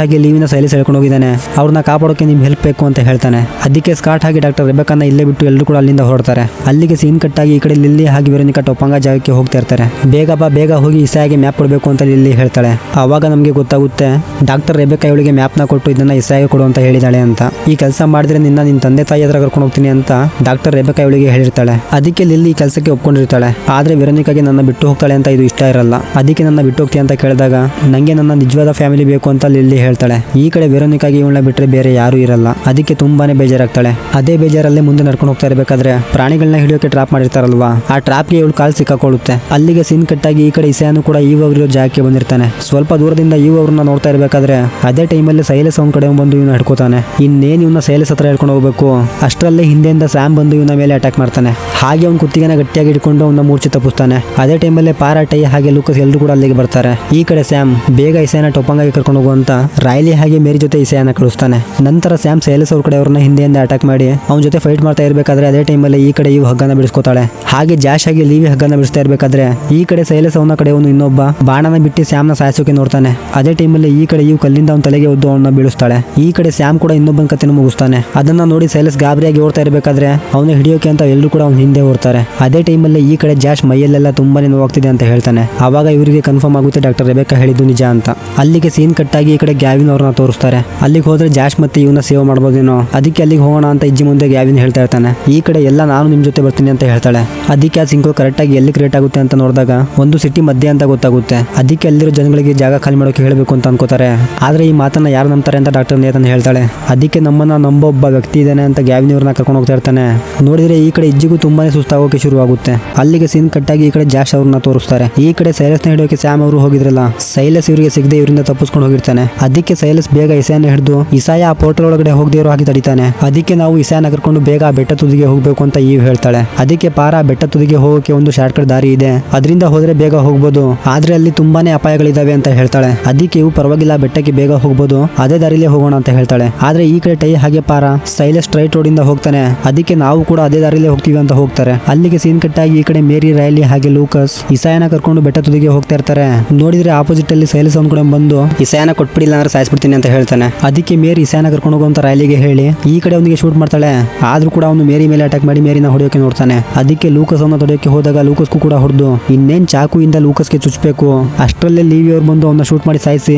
ಆಗಿ ಲೀವಿನ ಸೈಲಿ ಸೆಳ್ಕೊಂಡು ಹೋಗಿದ್ದಾನೆ. ಅವ್ರನ್ನ ಕಾಪಾಡೋಕೆ ನಿಮ್ಗೆ ಹೆಲ್ಪ್ ಬೇಕು ಅಂತ ಹೇಳ್ತಾನೆ. ಅದಕ್ಕೆ ಸ್ಕಾಟ್ ಆಗಿ ಡಾಕ್ಟರ್ ರೆಬೆಕನ್ನ ಇಲ್ಲೇ ಬಿಟ್ಟು ಎಲ್ಲರೂ ಕೂಡ ಅಲ್ಲಿಂದ ಹೊರಡ್ತಾರೆ. ಅಲ್ಲಿಗೆ ಸೀನ್ ಕಟ್ಟಾಗಿ ಈ ಕಡೆ ಲಿಲ್ಲಿ ಹಾಗೆ ವೆರೋನಿಕಾ ಟೊಪಂಗ ಜಾಗಕ್ಕೆ ಹೋಗ್ತಾ ಇರ್ತಾರೆ. ಬೇಗ ಬಾ, ಬೇಗ ಹೋಗಿ ಇಸಾಯಿಗೆ ಮ್ಯಾಪ್ ಕೊಡಬೇಕು ಅಂತ ಲಿಲ್ಲಿ ಹೇಳ್ತಾಳೆ. ಆವಾಗ ನಮಗೆ ಗೊತ್ತಾಗುತ್ತೆ, ಡಾಕ್ಟರ್ ರೆಬೆಕಾ ಇವಳಿಗೆ ಮ್ಯಾಪ್ನ ಕೊಟ್ಟು ಇದನ್ನ ಇಸಾಯಿಗೆ ಕೊಡು ಅಂತ ಹೇಳಿದಾಳೆ ಅಂತ. ಈ ಕೆಲಸ ಮಾಡಿದ್ರೆ ನಿನ್ನ ನಿನ್ನ ತಂದೆ ತಾಯಿ ಹತ್ರ ಕರ್ಕೊಂಡು ಹೋಗ್ತೀನಿ ಅಂತ ಡಾಕ್ಟರ್ ರೆಬೆಕಾ ಇವಳಿಗೆ ಹೇಳಿರ್ತಾಳೆ. ಅದಕ್ಕೆ ಲಿಲ್ಲಿ ಕೆಲಸಕ್ಕೆ ಒಪ್ಕೊಂಡಿರ್ತಾಳೆ. ಆದ್ರೆ ವೆರೋನಿಕಾಗೆ ನನ್ನ ಬಿಟ್ಟು ಹೋಗ್ತಾಳೆ ಅಂತ ಇದು ಇಷ್ಟ ಇರಲ್ಲ. ಅದಕ್ಕೆ ನನ್ನ ಬಿಟ್ಟು ಹೋಗ್ತೀನಿ ಅಂತ ಕೇಳಿದಾಗ ನಂಗೆ ನನ್ನ ನಿಜವಾದ ಫ್ಯಾಮಿಲಿ ಬೇಕು ಅಂತ ಲಿಲ್ಲಿ ಹೇಳ್ತಾಳೆ. ಈ ಕಡೆ ವೆರೋನಿಕಾಗೆ ಇವಳನ್ನ ಬಿಟ್ಟರೆ ಬೇರೆ ಯಾರು ಇರಲ್ಲ. ಅದಕ್ಕೆ ತುಂಬಾನೇ ಬೇಜಾರಾಗ್ತಾಳೆ. ಅದೇ ಬೇಜಾರಲ್ಲೇ ಮುಂದೆ ನಡ್ಕೊಂಡು ಹೋಗ್ತಾ ಇರಬೇಕಾದ್ರೆ ಪ್ರಾಣಿಗಳನ್ನ ಹಿಡಿಯೋಕೆ ಟ್ರಾಪ್ ಮಾಡಿರ್ತಾರಲ್ವಾ? ಆ ಟ್ರಾಪ್ಗೆ ಇವಳು ಕಾಲ್ ಸಿಕ್ಕಾಕೊಳ್ಳುತ್ತೆ. ಅಲ್ಲಿಗೆ ಸೀನ್ ಕಟ್ಟಾಗಿ ಈ ಕಡೆ ಇಸೆಯನ್ನು ಕೂಡ ಈವ್ ಅವರಿರೋ ಜಾಗಕ್ಕೆ ಬಂದಿರ್ತಾನೆ. ಸ್ವಲ್ಪ ದೂರದಿಂದ ಈವ್ ಅವ್ರನ್ನ ನೋಡ್ತಾ ಇರಬೇಕಾದ್ರೆ ಅದೇ ಟೈಮಲ್ಲಿ ಸೈಲೆಸ್ ಅವ್ನ ಕಡೆ ಬಂದು ಇವನು ಹಿಡ್ಕೋತಾನೆ. ಇನ್ನೇನು ಇವನ್ನ ಸೈಲೆಸ್ ಹತ್ರ ಹೇಳ್ಕೊಂಡು ಹೋಗ್ಬೇಕು? ಅಷ್ಟರಲ್ಲೇ ಹಿಂದೆಯಿಂದ ಸ್ಯಾಮ್ ಬಂದು ಇವನ ಮೇಲೆ ಅಟ್ಯಾಕ್ ಮಾಡ್ತಾನೆ. ಹಾಗೆ ಅವ್ನ ಕುತ್ತಿಗೆನ ಗಟ್ಟಿಯಾಗಿ ಹಿಡ್ಕೊಂಡು ಅವನ ಮೂರ್ಛೆ ತಪ್ಪಿಸ್ತಾನೆ. ಅದೇ ಟೈಮಲ್ಲಿ ಪಾರಾಟೈ ಹಾಗೆ ಲೂಕಸ್ ಎಲ್ಲರೂ ಕೂಡ ಅಲ್ಲಿಗೆ ಬರ್ತಾರೆ. ಈ ಕಡೆ ಸ್ಯಾಮ್ ಬೇಗ ಇಸೆಯನ್ನ ಟೊಪ್ಪಂಗಾಗಿ ಕರ್ಕೊಂಡು ಹೋಗುವಂತ ರಾಯ್ಲಿ ಹಾಗೆ ಮೇರಿ ಜೊತೆ ಇಸೆಯನ್ನ ಕಳಿಸ್ತಾನೆ. ನಂತರ ಸ್ಯಾಮ್ ಸೇಲಸ್ ಅವ್ರ ಕಡೆ ಅವ್ರನ್ನ ಹಿಂದೆಯಿಂದ ಅಟ್ಯಾಕ್ ಮಾಡಿ ಅವ್ನ ಜೊತೆ ಫೈಟ್ ಮಾಡ್ತಾ ಇರಬೇಕಾದ್ರೆ ಅದೇ ಟೈಮಲ್ಲಿ ಈ ಕಡೆ ಇವ್ ಹಗ್ಗನ ಬಿಡಿಸ್ಕೋತಾಳೆ. ಹಾಗೆ ಜಾಶ್ ಆಗಿ ಲೀವಿ ಹಗ್ಗನ ಬಿಡಿಸ್ತಾ ಇರಬೇಕಾದ್ರೆ ಈ ಕಡೆ ಸೈಲಸ್ ಅವನ ಕಡೆ ಅವನು ಇನ್ನೊಬ್ಬ ಬಾಣನ ಬಿಟ್ಟು ಸ್ಯಾಮ್ನ ಸಾಯಿಸೋಕೆ ನೋಡ್ತಾನೆ. ಅದೇ ಟೈಮಲ್ಲಿ ಈ ಕಡೆ ಇವ್ ಕಲ್ಲಿಂದ ಅವನ ತಲೆಗೆ ಉದ್ದು ಅವನ್ನ ಬೀಳಿಸ್ತಾಳೆ. ಈ ಕಡೆ ಸ್ಯಾಮ್ ಕೂಡ ಇನ್ನೊಬ್ಬನ ಕತೆನ ಮುಗಿಸ್ತಾನೆ. ಅದನ್ನ ನೋಡಿ ಸೈಲಸ್ ಗಾಬರಿಯಾಗಿ ಓಡ್ತಾ ಇರಬೇಕಾದ್ರೆ ಅವನ ಹಿಡಿಯೋಕೆ ಅಂತ ಎಲ್ಲರೂ ಕೂಡ ಅವ್ನ ಹಿಂದೆ ಓಡ್ತಾರೆ. ಅದೇ ಟೈಮಲ್ಲಿ ಈ ಕಡೆ ಜಾಶ್ ಮೈಯಲ್ಲೆಲ್ಲ ತುಂಬಾನೇ ನೋವಾಗ್ತಿದೆ ಅಂತ ಹೇಳ್ತಾನೆ. ಆವಾಗ ಇವರಿಗೆ ಕನ್ಫರ್ಮ್ ಆಗುತ್ತೆ ಡಾಕ್ಟರ್ ರೆಬೆಕಾ ಹೇಳಿದ್ದು ನಿಜ ಅಂತ. ಅಲ್ಲಿಗೆ ಸೀನ್ ಕಟ್ಟಾಗಿ ಈ ಕಡೆ ಗ್ಯಾವಿನ್ ಅವ್ರನ್ನ ತೋರಿಸ್ತಾರೆ. ಅಲ್ಲಿಗೆ ಹೋದ್ರೆ ಜಾಶ್ ಮತ್ತೆ ಇವನ್ನ ಸೇವ್ ಮಾಡ್ಬೋದೇನೋ. ಅದಕ್ಕೆ ಅಲ್ಲಿಗೆ ಹೋಗೋಣ ಅಂತ ಇಜ್ಜಿ ಮುಂದೆ ಗ್ಯಾವಿನ್ ಹೇಳ್ತಾ ಇರ್ತಾನೆ. ಈ ಕಡೆ ಎಲ್ಲ ನಾನು ನಿಮ್ ಜೊತೆ ಬರ್ತೀನಿ ಅಂತ ಹೇಳ್ತಾಳೆ. ಅದಕ್ಕೆ ಆ ಸಿಂಕು ಕರೆಕ್ಟ್ ಆಗಿ ಎಲ್ಲಿ ಕ್ರಿಯೇಟ್ ಆಗುತ್ತೆ ಅಂತ ನೋಡಿದಾಗ ಒಂದು ಸಿಟಿ ಮಧ್ಯೆ ಅಂತ ಗೊತ್ತಾಗುತ್ತೆ. ಅದಕ್ಕೆ ಅಲ್ಲಿರೋ ಜನಗಳಿಗೆ ಜಾಗ ಖಾಲಿ ಮಾಡೋಕೆ ಹೇಳಬೇಕು ಅಂತ ಅನ್ಕೋತಾರೆ. ಆದ್ರೆ ಈ ಮಾತನ್ನ ಯಾರು ನಂಬ್ತಾರೆ ಅಂತ ಡಾಕ್ಟರ್ ನೇತನ್ ಹೇಳ್ತಾಳೆ. ಅದಕ್ಕೆ ನಮ್ಮನ್ನ ನಂಬೋ ಒಬ್ಬ ವ್ಯಕ್ತಿ ಇದ್ದಾನೆ ಅಂತ ಗ್ಯಾವಿನ್ ಇವ್ರನ್ನ ಕರ್ಕೊಂಡು ಹೋಗ್ತಾ ಇರ್ತಾನೆ. ನೋಡಿದ್ರೆ ಈ ಕಡೆ ಇಜ್ಜಿಗೂ ತುಂಬಾನೇ ಸುಸ್ತಾಗೋಕೆ ಶುರುವಾಗುತ್ತೆ. ಅಲ್ಲಿಗೆ ಸೀನ್ ಕಟ್ಟಾಗಿ ಈ ಕಡೆ ಜಾಶ್ ಅವ್ರನ್ನ ತೋರಿಸ್ತಾರೆ. ಈ ಕಡೆ ಸೈರಸ್ನ ಹಿಡಿಯೋಕೆ ಸ್ಯಾಮ್ ಅವರು ಹೋಗಿದ್ರಲ್ಲ. ಸೈಲಸ್ ಇವರಿಗೆ ಸಿಗದೆ ಇವರಿಂದ ತಪ್ಪಿಸ್ಕೊಂಡು ಹೋಗಿರ್ತಾನೆ. ಅದಕ್ಕೆ ಸೈಲಸ್ ಬೇಗ ಇಸಾಯನ ಹಿಡಿದು ಇಸಾಯ ಆ ಪೋರ್ಟಲ್ ಒಳಗಡೆ ಹೋಗದೆ ಇರೋ ಹಾಗೆ ತಡಿತಾನೆ. ಅದಕ್ಕೆ ನಾವು ಇಸಾಯನ ಕರ್ಕೊಂಡು ಬೇಗ ಆ ಬೆಟ್ಟ ತುದಿಗೆ ಹೋಗ್ಬೇಕು ಅಂತ ಈವ್ ಹೇಳ್ತಾಳೆ. ಅದಕ್ಕೆ ಪಾರ ಬೆಟ್ಟ ತುದಿಗೆ ಹೋಗೋಕೆ ಒಂದು ಶಾರ್ಟ್ ಕಟ್ ದಾರಿ ಇದೆ. ಅದರಿಂದ ಹೋದ್ರೆ ಬೇಗ ಹೋಗ್ಬೋದು. ಆದ್ರೆ ಅಲ್ಲಿ ತುಂಬಾನೇ ಅಪಾಯಗಳಿದಾವೆ ಅಂತ ಹೇಳ್ತಾಳೆ. ಅದಕ್ಕೆ ಇವು ಪರವಾಗಿಲ್ಲ, ಬೆಟ್ಟಕ್ಕೆ ಬೇಗ ಹೋಗ್ಬೋದು. ಅದೇ ದಾರಿಲೇ ಹೋಗೋಣ ಅಂತ ಹೇಳ್ತಾಳೆ. ಆದ್ರೆ ಈ ಕಡೆ ಟೈ ಹಾಗೆ ಪಾರ. ಸೈಲಸ್ ಸ್ಟ್ರೈಟ್ ರೋಡ್ ಇಂದ ಹೋಗ್ತಾನೆ. ಅದಕ್ಕೆ ನಾವು ಕೂಡ ಅದೇ ದಾರಿಲೇ ಹೋಗ್ತೀವಿ ಅಂತ ಹೋಗ್ತಾರೆ. ಅಲ್ಲಿಗೆ ಸೀನ್ ಕಟ್ಟಾಗಿ ಈ ಕಡೆ ಮೇರಿ ರೈಲಿ ಹಾಗೆ ಲೂಕಸ್ ಇಸಾಯನ ಕರ್ಕೊಂಡು ಬೆಟ್ಟ ತುದಿಗೆ ಹೋಗ್ತಾ ಇರ್ತಾರೆ. ನೋಡಿದ್ರೆ ಆಪೋಸಿಟ್ ಅಲ್ಲಿ ಸೈಲೆಸ್ ಅವ್ನ ಕಡೆ ಬಂದು ಇಸಾಯನ ಕೊಟ್ಬಿಡಿಲ್ಲ ಅಂದ್ರೆ ಸಾಯಿಸ್ಬಿಡ್ತೀನಿ ಅಂತ ಹೇಳ್ತಾನೆ. ಅದಕ್ಕೆ ಮೇರಿ ಇಸಾಯನ ಕರ್ಕೊಂಡು ಹೋಗುವಂತ ರೈಲಿಗೆ ಹೇಳಿ ಈ ಕಡೆ ಅವನಿಗೆ ಶೂಟ್ ಮಾಡ್ತಾಳೆ. ಆದ್ರೂ ಕೂಡ ಅವನು ಮೇರಿ ಮೇಲೆ ಅಟ್ಯಾಕ್ ಮಾಡಿ ಮೇರಿನ ಹೊಡೆಯೋಕೆ ನೋಡ್ತಾನೆ. ಅದಕ್ಕೆ ಲೂಕಸ್ ಅವನ ತೊಡೆಯೋಕೆ ಹೋದಾಗ ಲೂಕಸ್ಗೂ ಕೂಡ ಹೊಡೆದು ಇನ್ನೇನ್ ಲೂಕಸ್ ಲೂಕಸ್ಗೆ ಚುಚ್ಚಬೇಕು ಅಷ್ಟರಲ್ಲೇ ಲೀವಿ ಅವ್ರು ಬಂದು ಅವನ ಶೂಟ್ ಮಾಡಿ ಸಾಯಿಸಿ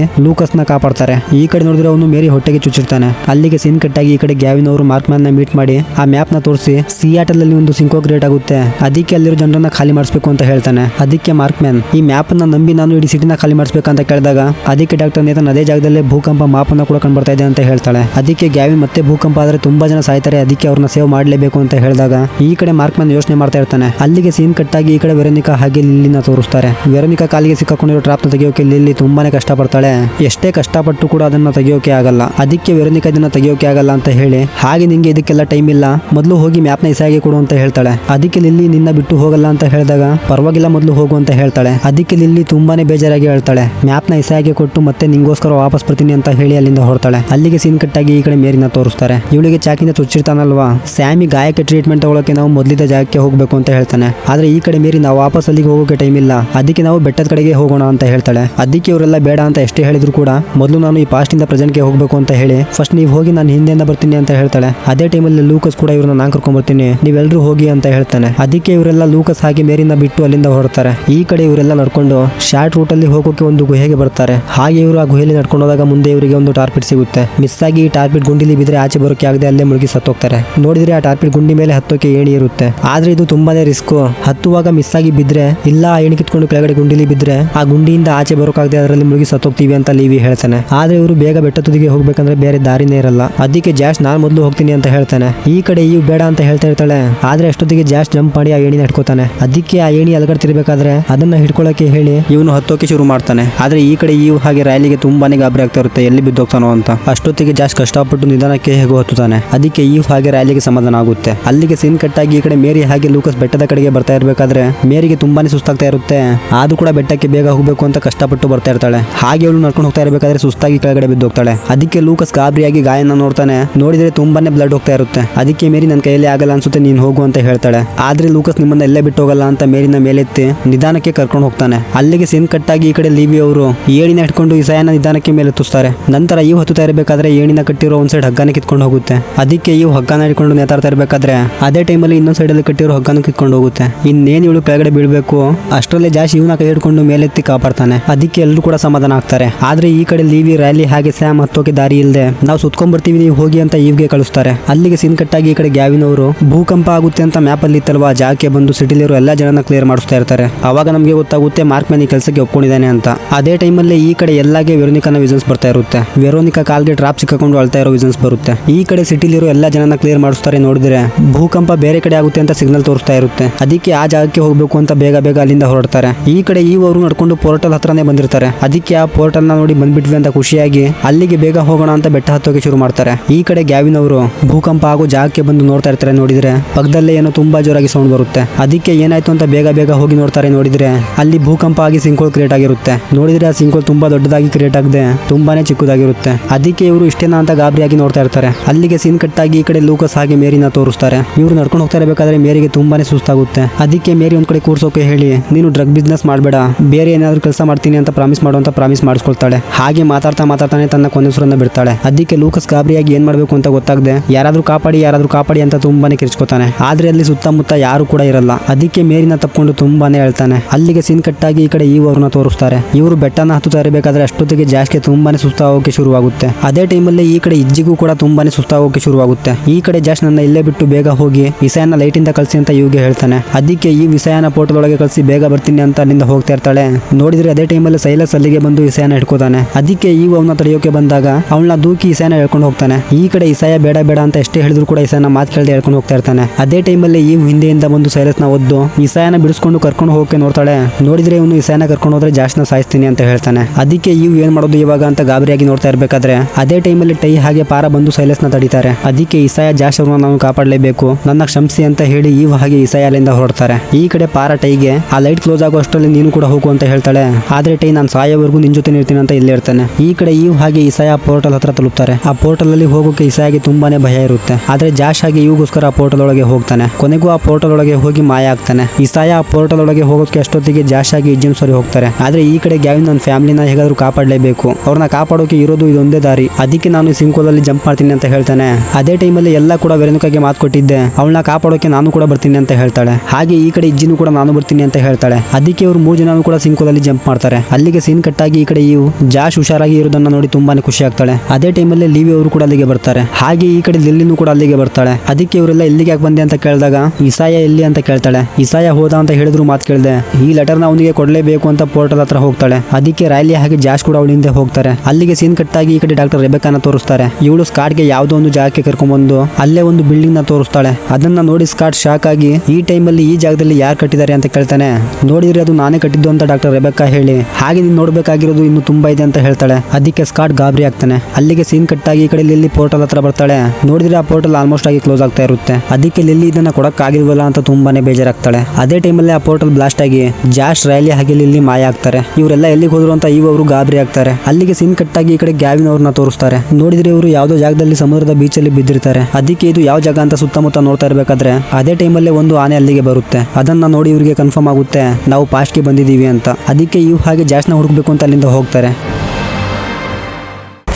ನ ಕಾಪಾಡ್ತಾರೆ. ಈ ಕಡೆ ನೋಡಿದ್ರೆ ಅವನು ಮೇರಿ ಹೊಟ್ಟೆಗೆ ಚುಚ್ಚಿರ್ತಾನೆ. ಅಲ್ಲಿಗೆ ಸೀನ್ ಕಟ್ಟಾಗಿ ಈ ಕಡೆ ಗ್ಯಾವಿನ್ ಅವರು ಮಾರ್ಕ್ ಮ್ಯಾನ್ನ ಮೀಟ್ ಮಾಡಿ ಆ ಮ್ಯಾಪ್ನ ತೋರಿಸಿ ಸಿಯಾಟಲ್ ಅಲ್ಲಿ ಒಂದು ಸಿಂಕೋ ಕ್ರಿಯೇಟ್ ಆಗುತ್ತೆ. ಅದಕ್ಕೆ ಅಲ್ಲಿರೋ ಜನರನ್ನ ಖಾಲಿ ಮಾಡಿಸ್ಬೇಕು ಅಂತ ಹೇಳ್ತಾನೆ. ಅದಕ್ಕೆ ಮಾರ್ಕ್ ಮ್ಯಾನ್ ಈ ಮ್ಯಾಪ್ನ ನಂಬಿ ನಾನು ಇಡೀ ಸಿಟಿನ ಖಾಲಿ ಮಾಡಿಸ್ಬೇಕಂತ ಕೇಳಿದಾಗ, ಅದಕ್ಕೆ ಡಾಕ್ಟರ್ ನೇತನ್ ಅದೇ ಜಾಗದಲ್ಲೇ ಭೂಕಂಪ ಮಾಪನ ಕೂಡ ಕಂಡು ಬರ್ತಾ ಇದೆ ಅಂತ ಹೇಳ್ತಾಳೆ. ಅದಕ್ಕೆ ಗ್ಯಾವಿ ಮತ್ತೆ ಭೂಕಂಪ ಆದ್ರೆ ತುಂಬಾ ಜನ ಸಾಯ್ತಾರೆ, ಅದಕ್ಕೆ ಅವ್ರನ್ನ ಸೇವ್ ಮಾಡಲೇಬೇಕು ಅಂತ ಹೇಳಿದಾಗ, ಈ ಕಡೆ ಮಾರ್ಕ್ ಮನ್ ಯೋಚನೆ ಮಾಡ್ತಾ ಇರ್ತಾನೆ. ಅಲ್ಲಿಗೆ ಸೀನ್ ಕಟ್ಟಾಗಿ ಈ ಕಡೆ ವೆರೋನಿಕಾ ಹಾಗೆ ಲಿಲ್ಲಿನ ತೋರಿಸ್ತಾರೆ. ವೆರೋನಿಕಾ ಕಾಲಿಗೆ ಸಿಕ್ಕಾಕೊಂಡಿರೋ ಟ್ರಾಪ್ನ ತೆಗೆಯೋಕೆ ಲಿಲ್ಲಿ ತುಂಬಾನೇ ಕಷ್ಟಪಡ್ತಾಳೆ. ಎಷ್ಟೇ ಕಷ್ಟಪಟ್ಟು ಕೂಡ ಅದನ್ನ ತೆಗೆಯೋಕೆ ಆಗಲ್ಲ. ಅದಕ್ಕೆ ವೆರೋನಿಕಾ ಇದನ್ನ ತೆಗೆಯೋಕೆ ಆಗಲ್ಲ ಅಂತ ಹೇಳಿ, ಹಾಗೆ ನಿಂಗೆ ಇದಕ್ಕೆಲ್ಲ ಟೈಮ್ ಇಲ್ಲ. ಮೊದಲು ಹೋಗಿ ಮ್ಯಾಪ್ನ ಇಸಾಗೆ ಕೊಡು ಅಂತ ಹೇಳ್ತಾಳೆ. ಅದಕ್ಕೆ ಲಿಲ್ಲಿ ನಿನ್ನ ಬಿಟ್ಟು ಹೋಗಲ್ಲ ಅಂತ ಹೇಳಿದಾಗ, ಪರವಾಗಿಲ್ಲ, ಮೊದಲು ಹೋಗು ಅಂತ ಹೇಳ್ತಾಳೆ. ಅದಕ್ಕೆ ಲಿಲ್ಲಿ ತುಂಬಾನೇ ಬೇಜಾರಾಗಿ ಹೇಳ್ತಾಳೆ. ಮ್ಯಾಪ್ನ ಇಸಾಗೆ ಕೊಟ್ಟು ಮತ್ತೆ ನಿಂಗೋಸ್ಕರ ವಾಪಸ್ ಬರ್ತೀನಿ ಅಂತ ಹೇಳಿ ಅಲ್ಲಿಂದ ಹೊರತಾಳೆ ಅಲ್ಲಿಗೆ ಸೀನ್ ಕಟ್ಟಾಗಿ ಈ ಕಡೆ ಮೇರಿನ ತೋರಿಸ್ತಾರೆ. ಇವಳಿಗೆ ಚಾಕಿಂದ ಚುಚ್ಚಿರ್ತಾನಲ್ವಾ ಸ್ಯಾಮಿ ಗಾಯಕ್ಕೆ ಟ್ರೀಟ್ಮೆಂಟ್ ತಗೊಳಕ್ಕೆ ನಾವು ಮೊದಲಿದ್ದ ಜಾಗಕ್ಕೆ ಹೋಗಬೇಕು ಅಂತ ಹೇಳ್ತಾನೆ. ಆದ್ರೆ ಈ ಕಡೆ ಮೇರಿ ನಾವು ವಾಪಸ್ ಅಲ್ಲಿಗೆ ಹೋಗೋಕೆ ಟೈಮ್ ಇಲ್ಲ. ಅದಕ್ಕೆ ನಾವು ಬೆಟ್ಟದ ಕಡೆಗೆ ಹೋಗೋಣ ಅಂತ ಹೇಳ್ತಾಳೆ. ಅದಕ್ಕೆ ಇವರೆಲ್ಲ ಬೇಡ ಅಂತ ಎಷ್ಟೇ ಹೇಳಿದ್ರು ಕೂಡ ಮೊದಲು ನಾನು ಈ ಪಾಸ್ಟ್ ಇಂದ ಪ್ರೆಸೆಂಟ್ಗೆ ಹೋಗಬೇಕು ಅಂತ ಹೇಳಿ ಫಸ್ಟ್ ನೀವು ಹೋಗಿ ನಾನು ಹಿಂದೆಯಿಂದ ಬರ್ತೀನಿ ಅಂತ ಹೇಳ್ತಾಳೆ. ಅದೇ ಟೈಮಲ್ಲಿ ಲೂಕಸ್ ಕೂಡ ಇವ್ರನ್ನ ನಾನು ಕರ್ಕೊಂಡ್ ಬರ್ತೀನಿ ನೀವೆಲ್ಲರೂ ಹೋಗಿ ಅಂತ ಹೇಳ್ತಾನೆ. ಅದಕ್ಕೆ ಇವರೆಲ್ಲ ಲೂಕಸ್ ಹಾಗೆ ಮೇರಿನ ಬಿಟ್ಟು ಅಲ್ಲಿಂದ ಹೊರಡ್ತಾರೆ. ಈ ಕಡೆ ಇವರೆಲ್ಲ ನಡ್ಕೊಂಡು ಶಾರ್ಟ್ ರೂಟ್ ಅಲ್ಲಿ ಹೋಗೋಕೆ ಒಂದು ಗುಹೆಗೆ ಬರ್ತಾರೆ. ಹಾಗೆ ಇವರು ಆ ಗುಹೆಯಲ್ಲಿ ನಡ್ಕೊಂಡು ಹೋದಾಗ ಮುಂದೆ ಇವರಿಗೆ ಒಂದು ಟಾರ್ಪಿಟ್ ಸಿಗುತ್ತೆ. ಮಿಸ್ ಆಗಿ ಈ ಟಾರ್ಪಿಟ್ ಗುಂಡಿಲಿ ಬಿದ್ರೆ ಆಚೆ ಬರೋಕೆ ಆಗದೆ ಅಲ್ಲೇ ಮುಳುಗಿ ಸತ್ತೋಗ್ತಾರೆ. ನೋಡಿದ್ರೆ ಆ ಟಾರ್ಪಿಟ್ ಗುಂಡಿ ಮೇಲೆ ಹತ್ತೋಕೆ ಏಣಿ ಇರುತ್ತೆ. ಆದ್ರೆ ಇದು ತುಂಬಾನೇ ರಿಸ್ಕ್. ಹತ್ತುವಾಗ ಮಿಸ್ ಆಗಿ ಬಿದ್ರೆ, ಇಲ್ಲ ಆ ಏಣಿ ಕಿತ್ಕೊಂಡು ಕೆಳಗಡೆ ಗುಂಡಿಲಿ ಬಿದ್ರೆ, ಆ ಗುಂಡಿಯಿಂದ ಆಚೆ ಬರೋಕಾಗದೆ ಅದರಲ್ಲಿ ಮುಳುಗಿ ಸತ್ತೋಗ್ತೀವಿ ಅಂತ ಲೀವಿ ಹೇಳ್ತಾನೆ. ಆದ್ರೆ ಇವರು ಬೇಗ ಬೆಟ್ಟ ತುದಿಗೆ ಹೋಗ್ಬೇಕಂದ್ರೆ ಬೇರೆ ದಾರಿನೇ ಇರಲ್ಲ. ಅದಕ್ಕೆ ಜಾಸ್ ನಾನು ಮೊದಲು ಹೋಗ್ತೀನಿ ಅಂತ ಹೇಳ್ತಾನೆ. ಈ ಕಡೆ ಇವು ಬೇಡ ಅಂತ ಹೇಳ್ತಾ ಇರ್ತಾಳೆ. ಆದ್ರೆ ಅಷ್ಟೊತ್ತಿಗೆ ಜಾಸ್ ಜಂಪ್ ಮಾಡಿ ಆ ಏಣಿನ ಹಿಡ್ಕೋತಾನೆ ಅದಕ್ಕೆ ಆ ಏಣಿ ಅಲಗಡ್ತಿರ್ಬೇಕಾದ್ರೆ ಅದನ್ನ ಹಿಡ್ಕೊಳ್ಳೋಕೆ ಹೇಳಿ ಇವನು ಹತ್ತೋಕೆ ಶುರು ಮಾಡ್ತಾನೆ. ಹೋಗ್ತಾನೆ ಆದ್ರೆ ಈ ಕಡೆ ಈ ಹಾಗೆ ರ್ಯಾಲಿಗೆ ತುಂಬಾನೇ ಗಾಬರಿ ಆಗ್ತಾ ಇರುತ್ತೆ. ಎಲ್ಲಿ ಬಿದ್ದೋಗ್ತಾನೋ ಅಂತ. ಅಷ್ಟೊತ್ತಿಗೆ ಜಾಸ್ತಿ ಕಷ್ಟಪಟ್ಟು ನಿಧಾನಕ್ಕೆ ಹೇಗೆ ಹತ್ತುತ್ತಾನೆ. ಅದಕ್ಕೆ ಈ ಹಾಗೆ ರ್ಯಾಲಿಗೆ ಸಮಾಧಾನ ಆಗುತ್ತೆ. ಅಲ್ಲಿಗೆ ಸೀನ್ ಆಗಿ ಈ ಕಡೆ ಮೇರಿ ಹಾಗೆ ಲೂಕಸ್ ಬೆಟ್ಟದ ಕಡೆಗೆ ಬರ್ತಾ ಇರಬೇಕಾದ್ರೆ ಮೇರಿಗೆ ತುಂಬಾನೇ ಸುಸ್ತಾಗ್ತಾ ಇರುತ್ತೆ. ಆದ್ರೂ ಕೂಡ ಬೆಟ್ಟಕ್ಕೆ ಬೇಗ ಹೋಗ್ಬೇಕು ಅಂತ ಕಷ್ಟಪಟ್ಟು ಬರ್ತಾ ಇರ್ತಾಳೆ. ಹಾಗೆ ಅವಳು ನಡ್ಕೊಂಡು ಹೋಗ್ತಾ ಇರಬೇಕಾದ್ರೆ ಸುಸ್ತಾಗಿ ಕೆಳಗಡೆ ಬಿದ್ದೋಗ್ತಾಳೆ ಅದಕ್ಕೆ ಲೂಕಸ್ ಗಾಬರಿಯಾಗಿ ಗಾಯನ ನೋಡ್ತಾನೆ. ನೋಡಿದ್ರೆ ತುಂಬಾನೇ ಬ್ಲಡ್ ಹೋಗ್ತಾ ಇರುತ್ತೆ. ಅದಕ್ಕೆ ಮೇರಿ ನನ್ನ ಕೈಯಲ್ಲಿ ಆಗಲ್ಲ ಅನ್ಸುತ್ತೆ, ನೀನು ಹೋಗು ಅಂತ ಹೇಳ್ತಾಳೆ. ಆದ್ರೆ ಲೂಕಸ್ ನಿಮ್ಮನ್ನ ಎಲ್ಲೇ ಬಿಟ್ಟು ಹೋಗಲ್ಲ ಅಂತ ಮೇರಿನ ಮೇಲೆತ್ತಿ ನಿಧಾನಕ್ಕೆ ಕರ್ಕೊಂಡು ಹೋಗ್ತಾನೆ. ಅಲ್ಲಿಗೆ ಸೀನ್ ಕಟ್ಟಾಗಿ ಈ ಕಡೆ ಲಿವಿ ಅವರು ಏಣಿನ ಹಿಡ್ಕೊಂಡು ಇಸಾಯನ ನಿಧಾನಕ್ಕೆ ಮೇಲೆತ್ತಿಸ್ತಾರೆ ನಂತರ ಇವು ಹತ್ತುತ್ತಾ ಇರಬೇಕಾದ್ರೆ ಏಣಿನ ಕಟ್ಟಿರೋ ಒಂದ್ ಸೈಡ್ ಹಗ್ಗನ ಕಿತ್ಕೊಂಡು ಹೋಗುತ್ತೆ. ಅದಕ್ಕೆ ಇವು ಹಗ್ಗನ ಹಿಡ್ಕೊಂಡು ನೇತಾಡ್ತಾ ಇರಬೇಕಾದ್ರೆ ಅದೇ ಟೈಮಲ್ಲಿ ಇನ್ನೊಂದ್ ಸೈಡ್ ಅಲ್ಲಿ ಕಟ್ಟಿರೋ ಹಗ್ಗನ ಕಿತ್ಕೊಂಡು ಹೋಗುತ್ತೆ. ಇನ್ನೇನು ಇವಳು ಕೆಳಗಡೆ ಬೀಳ್ಬೇಕು? ಅಷ್ಟರಲ್ಲೇ ಜಾಸ್ತಿ ಇವನ ಕೈ ಹಿಡ್ಕೊಂಡು ಮೇಲೆತ್ತಿ ಕಾಪಾಡ್ತಾನೆ. ಅದಕ್ಕೆ ಎಲ್ಲರೂ ಕೂಡ ಸಮಾಧಾನ ಆಗ್ತಾರೆ. ಆದ್ರೆ ಈ ಕಡೆ ಲೀವಿ, ರ್ಯಾಲಿ ಹಾಗೆ ಸ್ಯಾಮ್ ಹತ್ತೋಕೆ ದಾರಿ ಇಲ್ಲದೆ ನಾವು ಸುತ್ಕೊಂಡ್ ಬರ್ತೀವಿ ನೀವು ಹೋಗಿ ಅಂತ ಇವ್ಗೆ ಕಳಿಸ್ತಾರೆ. ಅಲ್ಲಿಗೆ ಸೀನ್ ಕಟ್ಟಾಗಿ ಈ ಕಡೆ ಗ್ಯಾವಿನ್ ಅವರು ಭೂಕಂಪ ಆಗುತ್ತೆ ಅಂತ ಮ್ಯಾಪ್ ಅಲ್ಲಿ ಇತ್ತಲ್ವಾ? ಜಾಕೆ ಬಂದು ಸಿಟಿಲಿರೋ ಎಲ್ಲಾ ಜನನ ಕ್ಲಿಯರ್ ಮಾಡಿಸ್ತಾ ಇರ್ತಾರೆ. ಅವಾಗ ನಮಗೆ ಗೊತ್ತಾಗುತ್ತೆ ಮಾರ್ಕ್ ಮ್ಯಾನ್ ಈ ಕೆಲಸಕ್ಕೆ ಒಪ್ಕೊಂಡಿದ್ದಾನೆ ಅಂತ. ಅದೇ ಟೈಮಲ್ಲಿ ಈ ಕಡೆ ಎಲ್ಲಾಗೆ ವೆರೋನಿಕಾನ ವಿಜನ್ಸ್ ಬರ್ತಾ ಇರುತ್ತೆ. ವೆರೋನಿಕಾ ಕಾಲ್ಗೆ ಟ್ರಾಪ್ ಸಿಕ್ಕೊಂಡು ಅಳ್ತಾ ಇರೋ ವಿಜನ್ಸ್ ಬರುತ್ತೆ. ಈ ಕಡೆ ಸಿಟಿಲಿರೋ ಎಲ್ಲಾ ಜನನ ಕ್ಲಿಯರ್ ಮಾಡಿಸ್ತಾರೆ ನೋಡಿದ್ರೆ ಭೂಕಂಪ ಬೇರೆ ಕಡೆ ಆಗುತ್ತೆ ಅಂತ ಸಿಗ್ನಲ್ ತೋರಿಸ್ತಾ ಇರುತ್ತೆ. ಅದಕ್ಕೆ ಆ ಜಾಗಕ್ಕೆ ಹೋಗಬೇಕು ಅಂತ ಬೇಗ ಬೇಗ ಅಲ್ಲಿಂದ ಹೊರಡ್ತಾರೆ. ಈ ಕಡೆ ಈ ಅವರು ನಡ್ಕೊಂಡು ಪೋರ್ಟಲ್ ಹತ್ರನೇ ಬಂದಿರ್ತಾರೆ. ಅದಕ್ಕೆ ಆ ಪೋರ್ಟಲ್ನ ನೋಡಿ ಬಂದ್ಬಿಟ್ವಿ ಅಂತ ಖುಷಿಯಾಗಿ ಅಲ್ಲಿಗೆ ಬೇಗ ಹೋಗೋಣ ಅಂತ ಬೆಟ್ಟ ಹತ್ತೋಕೆ ಶುರು ಮಾಡ್ತಾರೆ. ಈ ಕಡೆ ಗ್ಯಾವಿನ್ ಅವರು ಭೂಕಂಪ ಆಗೋ ಜಾಗಕ್ಕೆ ಬಂದು ನೋಡ್ತಾ ಇರ್ತಾರೆ ನೋಡಿದ್ರೆ ಪಕ್ಕದಲ್ಲೇ ಏನೋ ತುಂಬಾ ಜೋರಾಗಿ ಸೌಂಡ್ ಬರುತ್ತೆ. ಅದಕ್ಕೆ ಏನಾಯ್ತು ಅಂತ ಬೇಗ ಬೇಗ ಹೋಗಿ ನೋಡ್ತಾರೆ ನೋಡಿದ್ರೆ ಅಲ್ಲಿ ಭೂಕಂಪ ಆಗಿ ಸಿಂಕೋಲ್ ಕ್ರಿಯೇಟ್ ಆಗಿರುತ್ತೆ. ನೋಡಿದ್ರೆ ಆ ಸಿಂಕೋಲ್ ತುಂಬಾ ದೊಡ್ಡದಾಗಿ ಕ್ರಿಯೇಟ್ ಆಗದೆ, ತುಂಬಾನೇ ಚಿಕ್ಕದಾಗಿರುತ್ತೆ. ಅದಕ್ಕೆ ಇವರು ಇಷ್ಟೇನಾ ಅಂತ ಗಾಬರಿಯಾಗಿ ನೋಡ್ತಾ ಇರ್ತಾರೆ. ಅಲ್ಲಿಗೆ ಸೀನ್ ಕಟ್ ಆಗಿ ಈ ಕಡೆ ಲೂಕಸ್ ಹಾಗೆ ಮೇರಿನ ತೋರಿಸ್ತಾರೆ. ಇವರು ನಡ್ಕೊಂಡು ಹೋಗ್ತಾ ಇರಬೇಕಾದ್ರೆ ಮೇರಿಗೆ ತುಂಬಾನೇ ಸುಸ್ತಾಗುತ್ತೆ. ಅದಕ್ಕೆ ಮೇರಿ ಒಂದ್ ಕಡೆ ಕೂರ್ಸೋಕೆ ಹೇಳಿ, ನೀನು ಡ್ರಗ್ ಬಿಸ್ನೆಸ್ ಮಾಡಬೇಡ. ಬೇರೆ ಏನಾದ್ರು ಕೆಲಸ ಮಾಡ್ತೀನಿ ಅಂತ ಪ್ರಾಮಿಸ್ ಮಾಡುವಂತ ಪ್ರಾಮಿಸ್ ಮಾಡಿಸ್ಕೊಳ್ತಾಳೆ. ಹಾಗೆ ಮಾತಾಡ್ತಾ ಮಾತಾಡ್ತಾನೆ ತನ್ನ ಕೊನೆಸರನ್ನ ಬಿಡ್ತಾಳೆ. ಅದಕ್ಕೆ ಲೂಕಸ್ ಗಾಬರಿಯಾಗಿ ಏನ್ ಮಾಡಬೇಕು ಅಂತ ಗೊತ್ತಾಗದೆ, ಯಾರಾದ್ರೂ ಕಾಪಾಡಿ ಯಾರಾದ್ರೂ ಕಾಪಾಡಿ ಅಂತ ತುಂಬಾನೇ ಕಿರ್ಚ್ಕೋತಾನೆ. ಆದ್ರೆ ಅಲ್ಲಿ ಸುತ್ತಮುತ್ತ ಯಾರು ಕೂಡ ಇರಲ್ಲ. ಅದಕ್ಕೆ ಮೇರಿನ ತಪ್ಕೊಂಡು ತುಂಬಾನೇ ಹೇಳ್ತಾನೆ ಅಲ್ಲಿಗೆ ಸೀನ್ ಕಟ್ಟಾಗಿ ಈ ಕಡೆ ಈ ಅವ್ರನ್ನ ತೋರಿಸ್ತಾರೆ. ಇವರು ಬೆಟ್ಟನ ಹತ್ತುತ್ತಾ ಇರಬೇಕಾದ್ರೆ ಅಷ್ಟೊತ್ತಿಗೆ ಜಾಸ್ತಿ ತುಂಬಾನೇ ಸುಸ್ತಾಗೋಕೆ ಶುರುವಾಗುತ್ತೆ. ಅದೇ ಟೈಮಲ್ಲಿ ಈ ಕಡೆ ಇಜ್ಜಿಗೂ ಕೂಡ ತುಂಬಾನೇ ಸುಸ್ತಾಗೋಕೆ ಶುರುವಾಗುತ್ತೆ. ಈ ಕಡೆ ಜಾಸ್ ನನ್ನ ಇಲ್ಲೇ ಬಿಟ್ಟು ಬೇಗ ಹೋಗಿ ವಿಷಯನ ಲೈಟ್ ಇಂದ ಕಳಿಸಿ ಅಂತ ಇವ್ಗೆ ಹೇಳ್ತಾನೆ. ಅದಕ್ಕೆ ಈ ವಿಷಯನ ಪೋರ್ಟಲ್ ಒಳಗೆ ಕಳಿಸಿ ಬೇಗ ಬರ್ತೀನಿ ಅಂತ ನಿಂದ ಹೋಗ್ತಾ ಇರ್ತಾಳೆ. ನೋಡಿದ್ರೆ ಅದೇ ಟೈಮಲ್ಲಿ ಸೈಲಸ್ ಅಲ್ಲಿಗೆ ಬಂದು ಇಸಾಯನ ಹಿಡ್ಕೋತಾನೆ. ಅದಕ್ಕೆ ಈ ಅವನ ತಡೆಯೋಕೆ ಬಂದಾಗ ಅವಳನ್ನ ದೂಕಿ ಇಸಾಯನ ಹೇಳ್ಕೊಂಡು ಹೋಗ್ತಾನೆ. ಈ ಕಡೆ ಇಸಾಯ ಬೇಡ ಬೇಡ ಅಂತ ಎಷ್ಟೇ ಹೇಳಿದ್ರು ಕೂಡ ಇಸಾಯನ ಮಾತು ಕೇಳದೆ ಹೇಳ್ಕೊಂಡು ಹೋಗ್ತಾ ಇರ್ತಾನೆ. ಅದೇ ಟೈಮಲ್ಲಿ ಈ ಹಿಂದೆಯಿಂದ ಬಂದು ಸೈಲಸ್ನ ಒದ್ದು ಇಸಾಯನ ಬಿಡಿಸ್ಕೊಂಡು ಕರ್ಕೊಂಡು ಹೋಗಕ್ಕೆ ನೋಡ್ತಾಳೆ. ನೋಡಿದ್ರೆ ಇವನು ಇಸಾಯನ ಕರ್ಕೊಂಡು ಹೋದ್ರೆ ಜಾಸ್ತಿನ ಸಾಯಿಸ್ತೀನಿ. ಅಂತ ಹೇಳ್ತಾನೆ. ಅದಕ್ಕೆ ಇವ್ ಏನ್ ಮಾಡೋದು ಇವಾಗ ಅಂತ ಗಾಬರಿಯಾಗಿ ನೋಡ್ತಾ ಇರ್ಬೇಕಾದ್ರೆ, ಅದೇ ಟೈಮಲ್ಲಿ ಟೈ ಹಾಗೆ ಪಾರ ಬಂದು ಸೈಲಸ್ನ ತಡೀತಾರೆ. ಅದಕ್ಕೆ ಇಸಾಯ ಜಾಶ್ ನಾವು ಕಾಪಾಡಲೇಬೇಕು. ನನ್ನ ಕ್ಷಮಿಸಿ ಅಂತ ಹೇಳಿ ಇವ್ ಹಾಗೆ ಇಸಾಯ ಅಲ್ಲಿಂದ ಹೊರಡ್ತಾರೆ. ಈ ಕಡೆ ಪಾರ ಟೈಗೆ, ಆ ಲೈಟ್ ಕ್ಲೋಸ್ ಆಗೋ ಅಷ್ಟರಲ್ಲಿ ನೀನು ಕೂಡ ಹೋಗು ಅಂತ ಹೇಳ್ತಾಳೆ. ಆದ್ರೆ ಟೈ ನಾನು ಸಾಯೋವರೆಗೂ ನಿನ್ ಜೊತೆ ಇರ್ತೀನಿ ಅಂತ ಇಲ್ಲೇ ಇರ್ತಾನೆ. ಈ ಕಡೆ ಇವ್ ಹಾಗೆ ಇಸಾಯ ಪೋರ್ಟಲ್ ಹತ್ರ ತಲುಪ್ತಾರೆ. ಆ ಪೋರ್ಟಲ್ ಅಲ್ಲಿ ಹೋಗೋಕೆ ಇಸಾಯಾಗೆ ತುಂಬಾನೇ ಭಯ ಇರುತ್ತೆ. ಆದ್ರೆ ಜಾಶ್ ಹಾಗೆ ಇವ್ಗೋಸ್ಕರ ಆ ಪೋರ್ಟಲ್ ಒಳಗೆ ಹೋಗ್ತಾನೆ. ಕೊನೆಗೂ ಆ ಪೋರ್ಟಲ್ ಒಳಗೆ ಹೋಗಿ ಮಾಯ ಆಗ್ತಾನೆ. ಇಸಾಯ ಆ ಪೋರ್ಟಲ್ ಒಳಗೆ ಹೋಗೋಕೆ ಅಷ್ಟೊತ್ತಿಗೆ ಜಾಶ್ ಆಗಿ ಇಜ್ಜಿನ್ ಸರಿ ಹೋಗ್ತಾರೆ. ಆದ್ರೆ ಈ ಕಡೆ ಗ್ಯಾವಿನ್ ನನ್ನ ಫ್ಯಾಮಿಲಿನ ಹೇಗಾದ್ರೂ ಕಾಪಾಡಲೇಬೇಕು. ಅವ್ರನ್ನ ಕಾಪಾಡೋಕೆ ಇರೋದು ಇದೊಂದೇ ದಾರಿ. ಅದಕ್ಕೆ ನಾನು ಸಿಂಕೋದಲ್ಲಿ ಜಂಪ್ ಮಾಡ್ತೀನಿ ಅಂತ ಹೇಳ್ತಾನೆ. ಅದೇ ಟೈಮಲ್ಲಿ ಎಲ್ಲ ಕೂಡ ವೆರನುಕಾಗೆ ಮಾತು ಕೊಟ್ಟಿದ್ದೆ. ಅವಳನ್ನ ಕಾಪಾಡೋಕೆ ನಾನು ಕೂಡ ಬರ್ತೀನಿ ಅಂತ ಹೇಳ್ತಾಳೆ. ಹಾಗೆ ಈ ಕಡೆ ಇಜ್ಜಿನೂ ಕೂಡ ನಾನು ಬರ್ತೀನಿ ಅಂತ ಹೇಳ್ತಾಳೆ. ಅದಕ್ಕೆ ಇವ್ರು ಮೂರು ಜನನು ಕೂಡ ಸಿಂಕೋದಲ್ಲಿ ಜಂಪ್ ಮಾಡ್ತಾರೆ. ಅಲ್ಲಿಗೆ ಸೀನ್ ಕಟ್ಟಾಗಿ ಈ ಕಡೆ ಇವು ಜಾಶ್ ಹುಷಾರಾಗಿ ಇರೋದನ್ನ ನೋಡಿ ತುಂಬಾನೇ ಖುಷಿ ಆಗ್ತಾಳೆ. ಅದೇ ಟೈಮಲ್ಲಿ ಲೀವಿ ಅವರು ಕೂಡ ಅಲ್ಲಿಗೆ ಬರ್ತಾರೆ. ಹಾಗೆ ಈ ಕಡೆ ಲಿಲ್ಲಿನೂ ಕೂಡ ಅಲ್ಲಿಗೆ ಬರ್ತಾಳೆ. ಅದಕ್ಕೆ ಇವರೆಲ್ಲ ಇಲ್ಲಿಗೆ ಯಾಕೆ ಬಂದೆ ಅಂತ ಕೇಳಿದಾಗ, ಇಸಾಯ ಎಲ್ಲಿ ಅಂತ ಕೇಳ್ತಾಳೆ. ಇಸಾಯ ಹೋದ ಅಂತ ಹೇಳಿದ್ರು ಮಾತು ಕೇಳಿದೆ. ಈ ಲೆಟರ್ನ ಅವನಿಗೆ ಕೊಡಲೇಬೇಕು ಅಂತ ಪೋರ್ಟಲ್ ಹತ್ರ ಹೋಗ್ತಾಳೆ ಅದಕ್ಕೆ ರೈಲಿ ಹಾಗೆ ಜಾಶ್ ಕೂಡ ಅವಳ ಹಿಂದೆ ಹೋಗ್ತಾರೆ. ಅಲ್ಲಿಗೆ ಸೀನ್ ಕಟ್ಟಾಗಿ ಈ ಕಡೆ ಡಾಕ್ಟರ್ ರೆಬೆಕಾನ ತೋರಿಸ್ತಾರೆ. ಇವಳು ಸ್ಕಾಟ್ಗೆ ಯಾವುದೋ ಒಂದು ಜಾಗಕ್ಕೆ ಕರ್ಕೊಂಡ್ಬಂದು ಅಲ್ಲೇ ಒಂದು ಬಿಲ್ಡಿಂಗ್ನ ತೋರಿಸ್ತಾಳೆ. ಅದನ್ನ ನೋಡಿ ಸ್ಕಾಟ್ ಶಾಕ್ ಆಗಿ, ಈ ಟೈಮ್ ಅಲ್ಲಿ ಈ ಜಾಗದಲ್ಲಿ ಯಾರು ಕಟ್ಟಿದ್ದಾರೆ ಅಂತ ಕೇಳ್ತಾನೆ. ನೋಡಿದ್ರೆ ಅದು ನಾನೇ ಕಟ್ಟಿದ್ದು ಅಂತ ಡಾಕ್ಟರ್ ರೆಬೆಕಾ ಹೇಳಿ, ಹಾಗೆ ನೀನು ನೋಡ್ಬೇಕಾಗಿರೋದು ಇನ್ನು ತುಂಬಾ ಇದೆ ಅಂತ ಹೇಳ್ತಾಳೆ. ಅದಕ್ಕೆ ಸ್ಕಾಟ್ ಗಾಬರಿ ಆಗ್ತಾನೆ. ಅಲ್ಲಿಗೆ ಸೀನ್ ಕಟ್ಟಾಗಿ ಈ ಕಡೆ ಲಿಲ್ಲಿ ಪೋರ್ಟಲ್ ಹತ್ರ ಬರ್ತಾಳೆ. ನೋಡಿದ್ರೆ ಆ ಪೋರ್ಟಲ್ ಆಲ್ಮೋಸ್ಟ್ ಆಗಿ ಕ್ಲೋಸ್ ಆಗ್ತಾ ಇರುತ್ತೆ. ಅದಕ್ಕೆ ಲಿಲ್ಲಿ ಇದನ್ನ ಕೊಡಕ್ ಆಗಿಲ್ವಲ್ಲ ಅಂತ ತುಂಬಾನೇ ಬೇಜಾರಾಗ್ತಾಳೆ. ಅದೇ ಟೈಮಲ್ಲಿ ಆ ಪೋರ್ಟಲ್ ಬ್ಲಾಸ್ಟ್ ಆಗಿ ಜಾಶ್ ರೈಲಿ ಹಾಗೆ ಲಿಲ್ಲಿ ಮಾಯ ಆಗ್ತಾರೆ. ಇವರೆಲ್ಲ ಎಲ್ಲಿಗೆ ಹೋದ್ರು ಅಂತ ಇವರು ಗಾಬರಿ ಆಗ್ತಾರೆ. ಅಲ್ಲಿಗೆ ಸೀನ್ ಕಟ್ಟಾಗಿ ಈ ಕಡೆ ಗ್ಯಾವಿನ್ ಅವ್ರನ್ನ ತೋರಿಸ್ತಾರೆ. ನೋಡಿದ್ರೆ ಇವರು ಯಾವ್ದೋ ಜಾಗದಲ್ಲಿ ಸಮುದ್ರದ ಬೀಚಲ್ಲಿ ಬಿದ್ದಿರ್ತಾರೆ. ಅದಕ್ಕೆ ಇದು ಯಾವ ಜಾಗ ಅಂತ ಸುತ್ತಮುತ್ತ ನೋಡ್ತಾ ಇರ್ಬೇಕಾದ್ರೆ ಅದೇ ಟೈಮಲ್ಲೇ ಒಂದು ಆನೆ ಅಲ್ಲಿಗೆ ಬರುತ್ತೆ. ಅದನ್ನ ನೋಡಿ ಇವರಿಗೆ ಕನ್ಫರ್ಮ್ ಆಗುತ್ತೆ, ನಾವು ಪಾಸ್ಟ್ಗೆ ಬಂದಿದ್ದೀವಿ ಅಂತ. ಅದಕ್ಕೆ ಇವ್ ಹಾಗೆ ಜಾಸ್ನ ಹುಡುಕ್ಬೇಕು ಅಂತ ಅಲ್ಲಿಂದ ಹೋಗ್ತಾರೆ.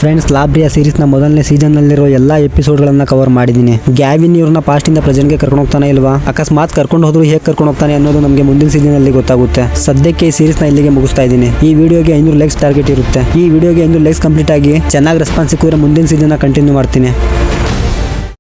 ಫ್ರೆಂಡ್ಸ್ ಲಾಬ್ರಿಯಾ ಸೀರೀಸ್ನ ಮೊದಲನೇ ಸೀಸನ್ನಲ್ಲಿರೋ ಎಲ್ಲ ಎಪಿಸೋಡ್ಗಳನ್ನು ಕವರ್ ಮಾಡಿದ್ದೀನಿ. ಗ್ಯಾವಿನ್ ಇವ್ರನ್ನ ಪಾಸ್ಟಿಂದ ಪ್ರೆಸೆಂಟ್ಗೆ ಕರ್ಕೊಂಡು ಹೋಗ್ತಾನೆ ಇಲ್ವಾ? ಅಕಸ್ಮಾತ್ ಕರ್ಕೊಂಡು ಹೋದ್ರು ಹೇಗೆ ಕರ್ಕೊಂಡು ಹೋಗ್ತಾನೆ ಅನ್ನೋದು ನಮಗೆ ಮುಂದಿನ ಸೀಸನಲ್ಲಿ ಗೊತ್ತಾಗುತ್ತೆ. ಸದ್ಯಕ್ಕೆ ಈ ಸೀರೀಸ್ನ ಇಲ್ಲಿಗೆ ಮುಗಿಸ್ತಾ ಇದ್ದೀನಿ. ಈ ವಿಡಿಯೋಗೆ ಐನೂರು ಲೈಕ್ಸ್ ಟಾರ್ಗೆಟ್ ಇರುತ್ತೆ. ಈ ವಿಡಿಯೋಗೆ ಐನೂರು ಲೈಕ್ಸ್ ಕಂಪ್ಲೀಟ್ ಆಗಿ ಚೆನ್ನಾಗಿ ರೆಸ್ಪಾನ್ಸ್ ಸಿಕ್ಕಿದ್ರೆ ಮುಂದಿನ ಸೀಸನ್ನ ಕಂಟಿನ್ಯೂ ಮಾಡ್ತೀನಿ.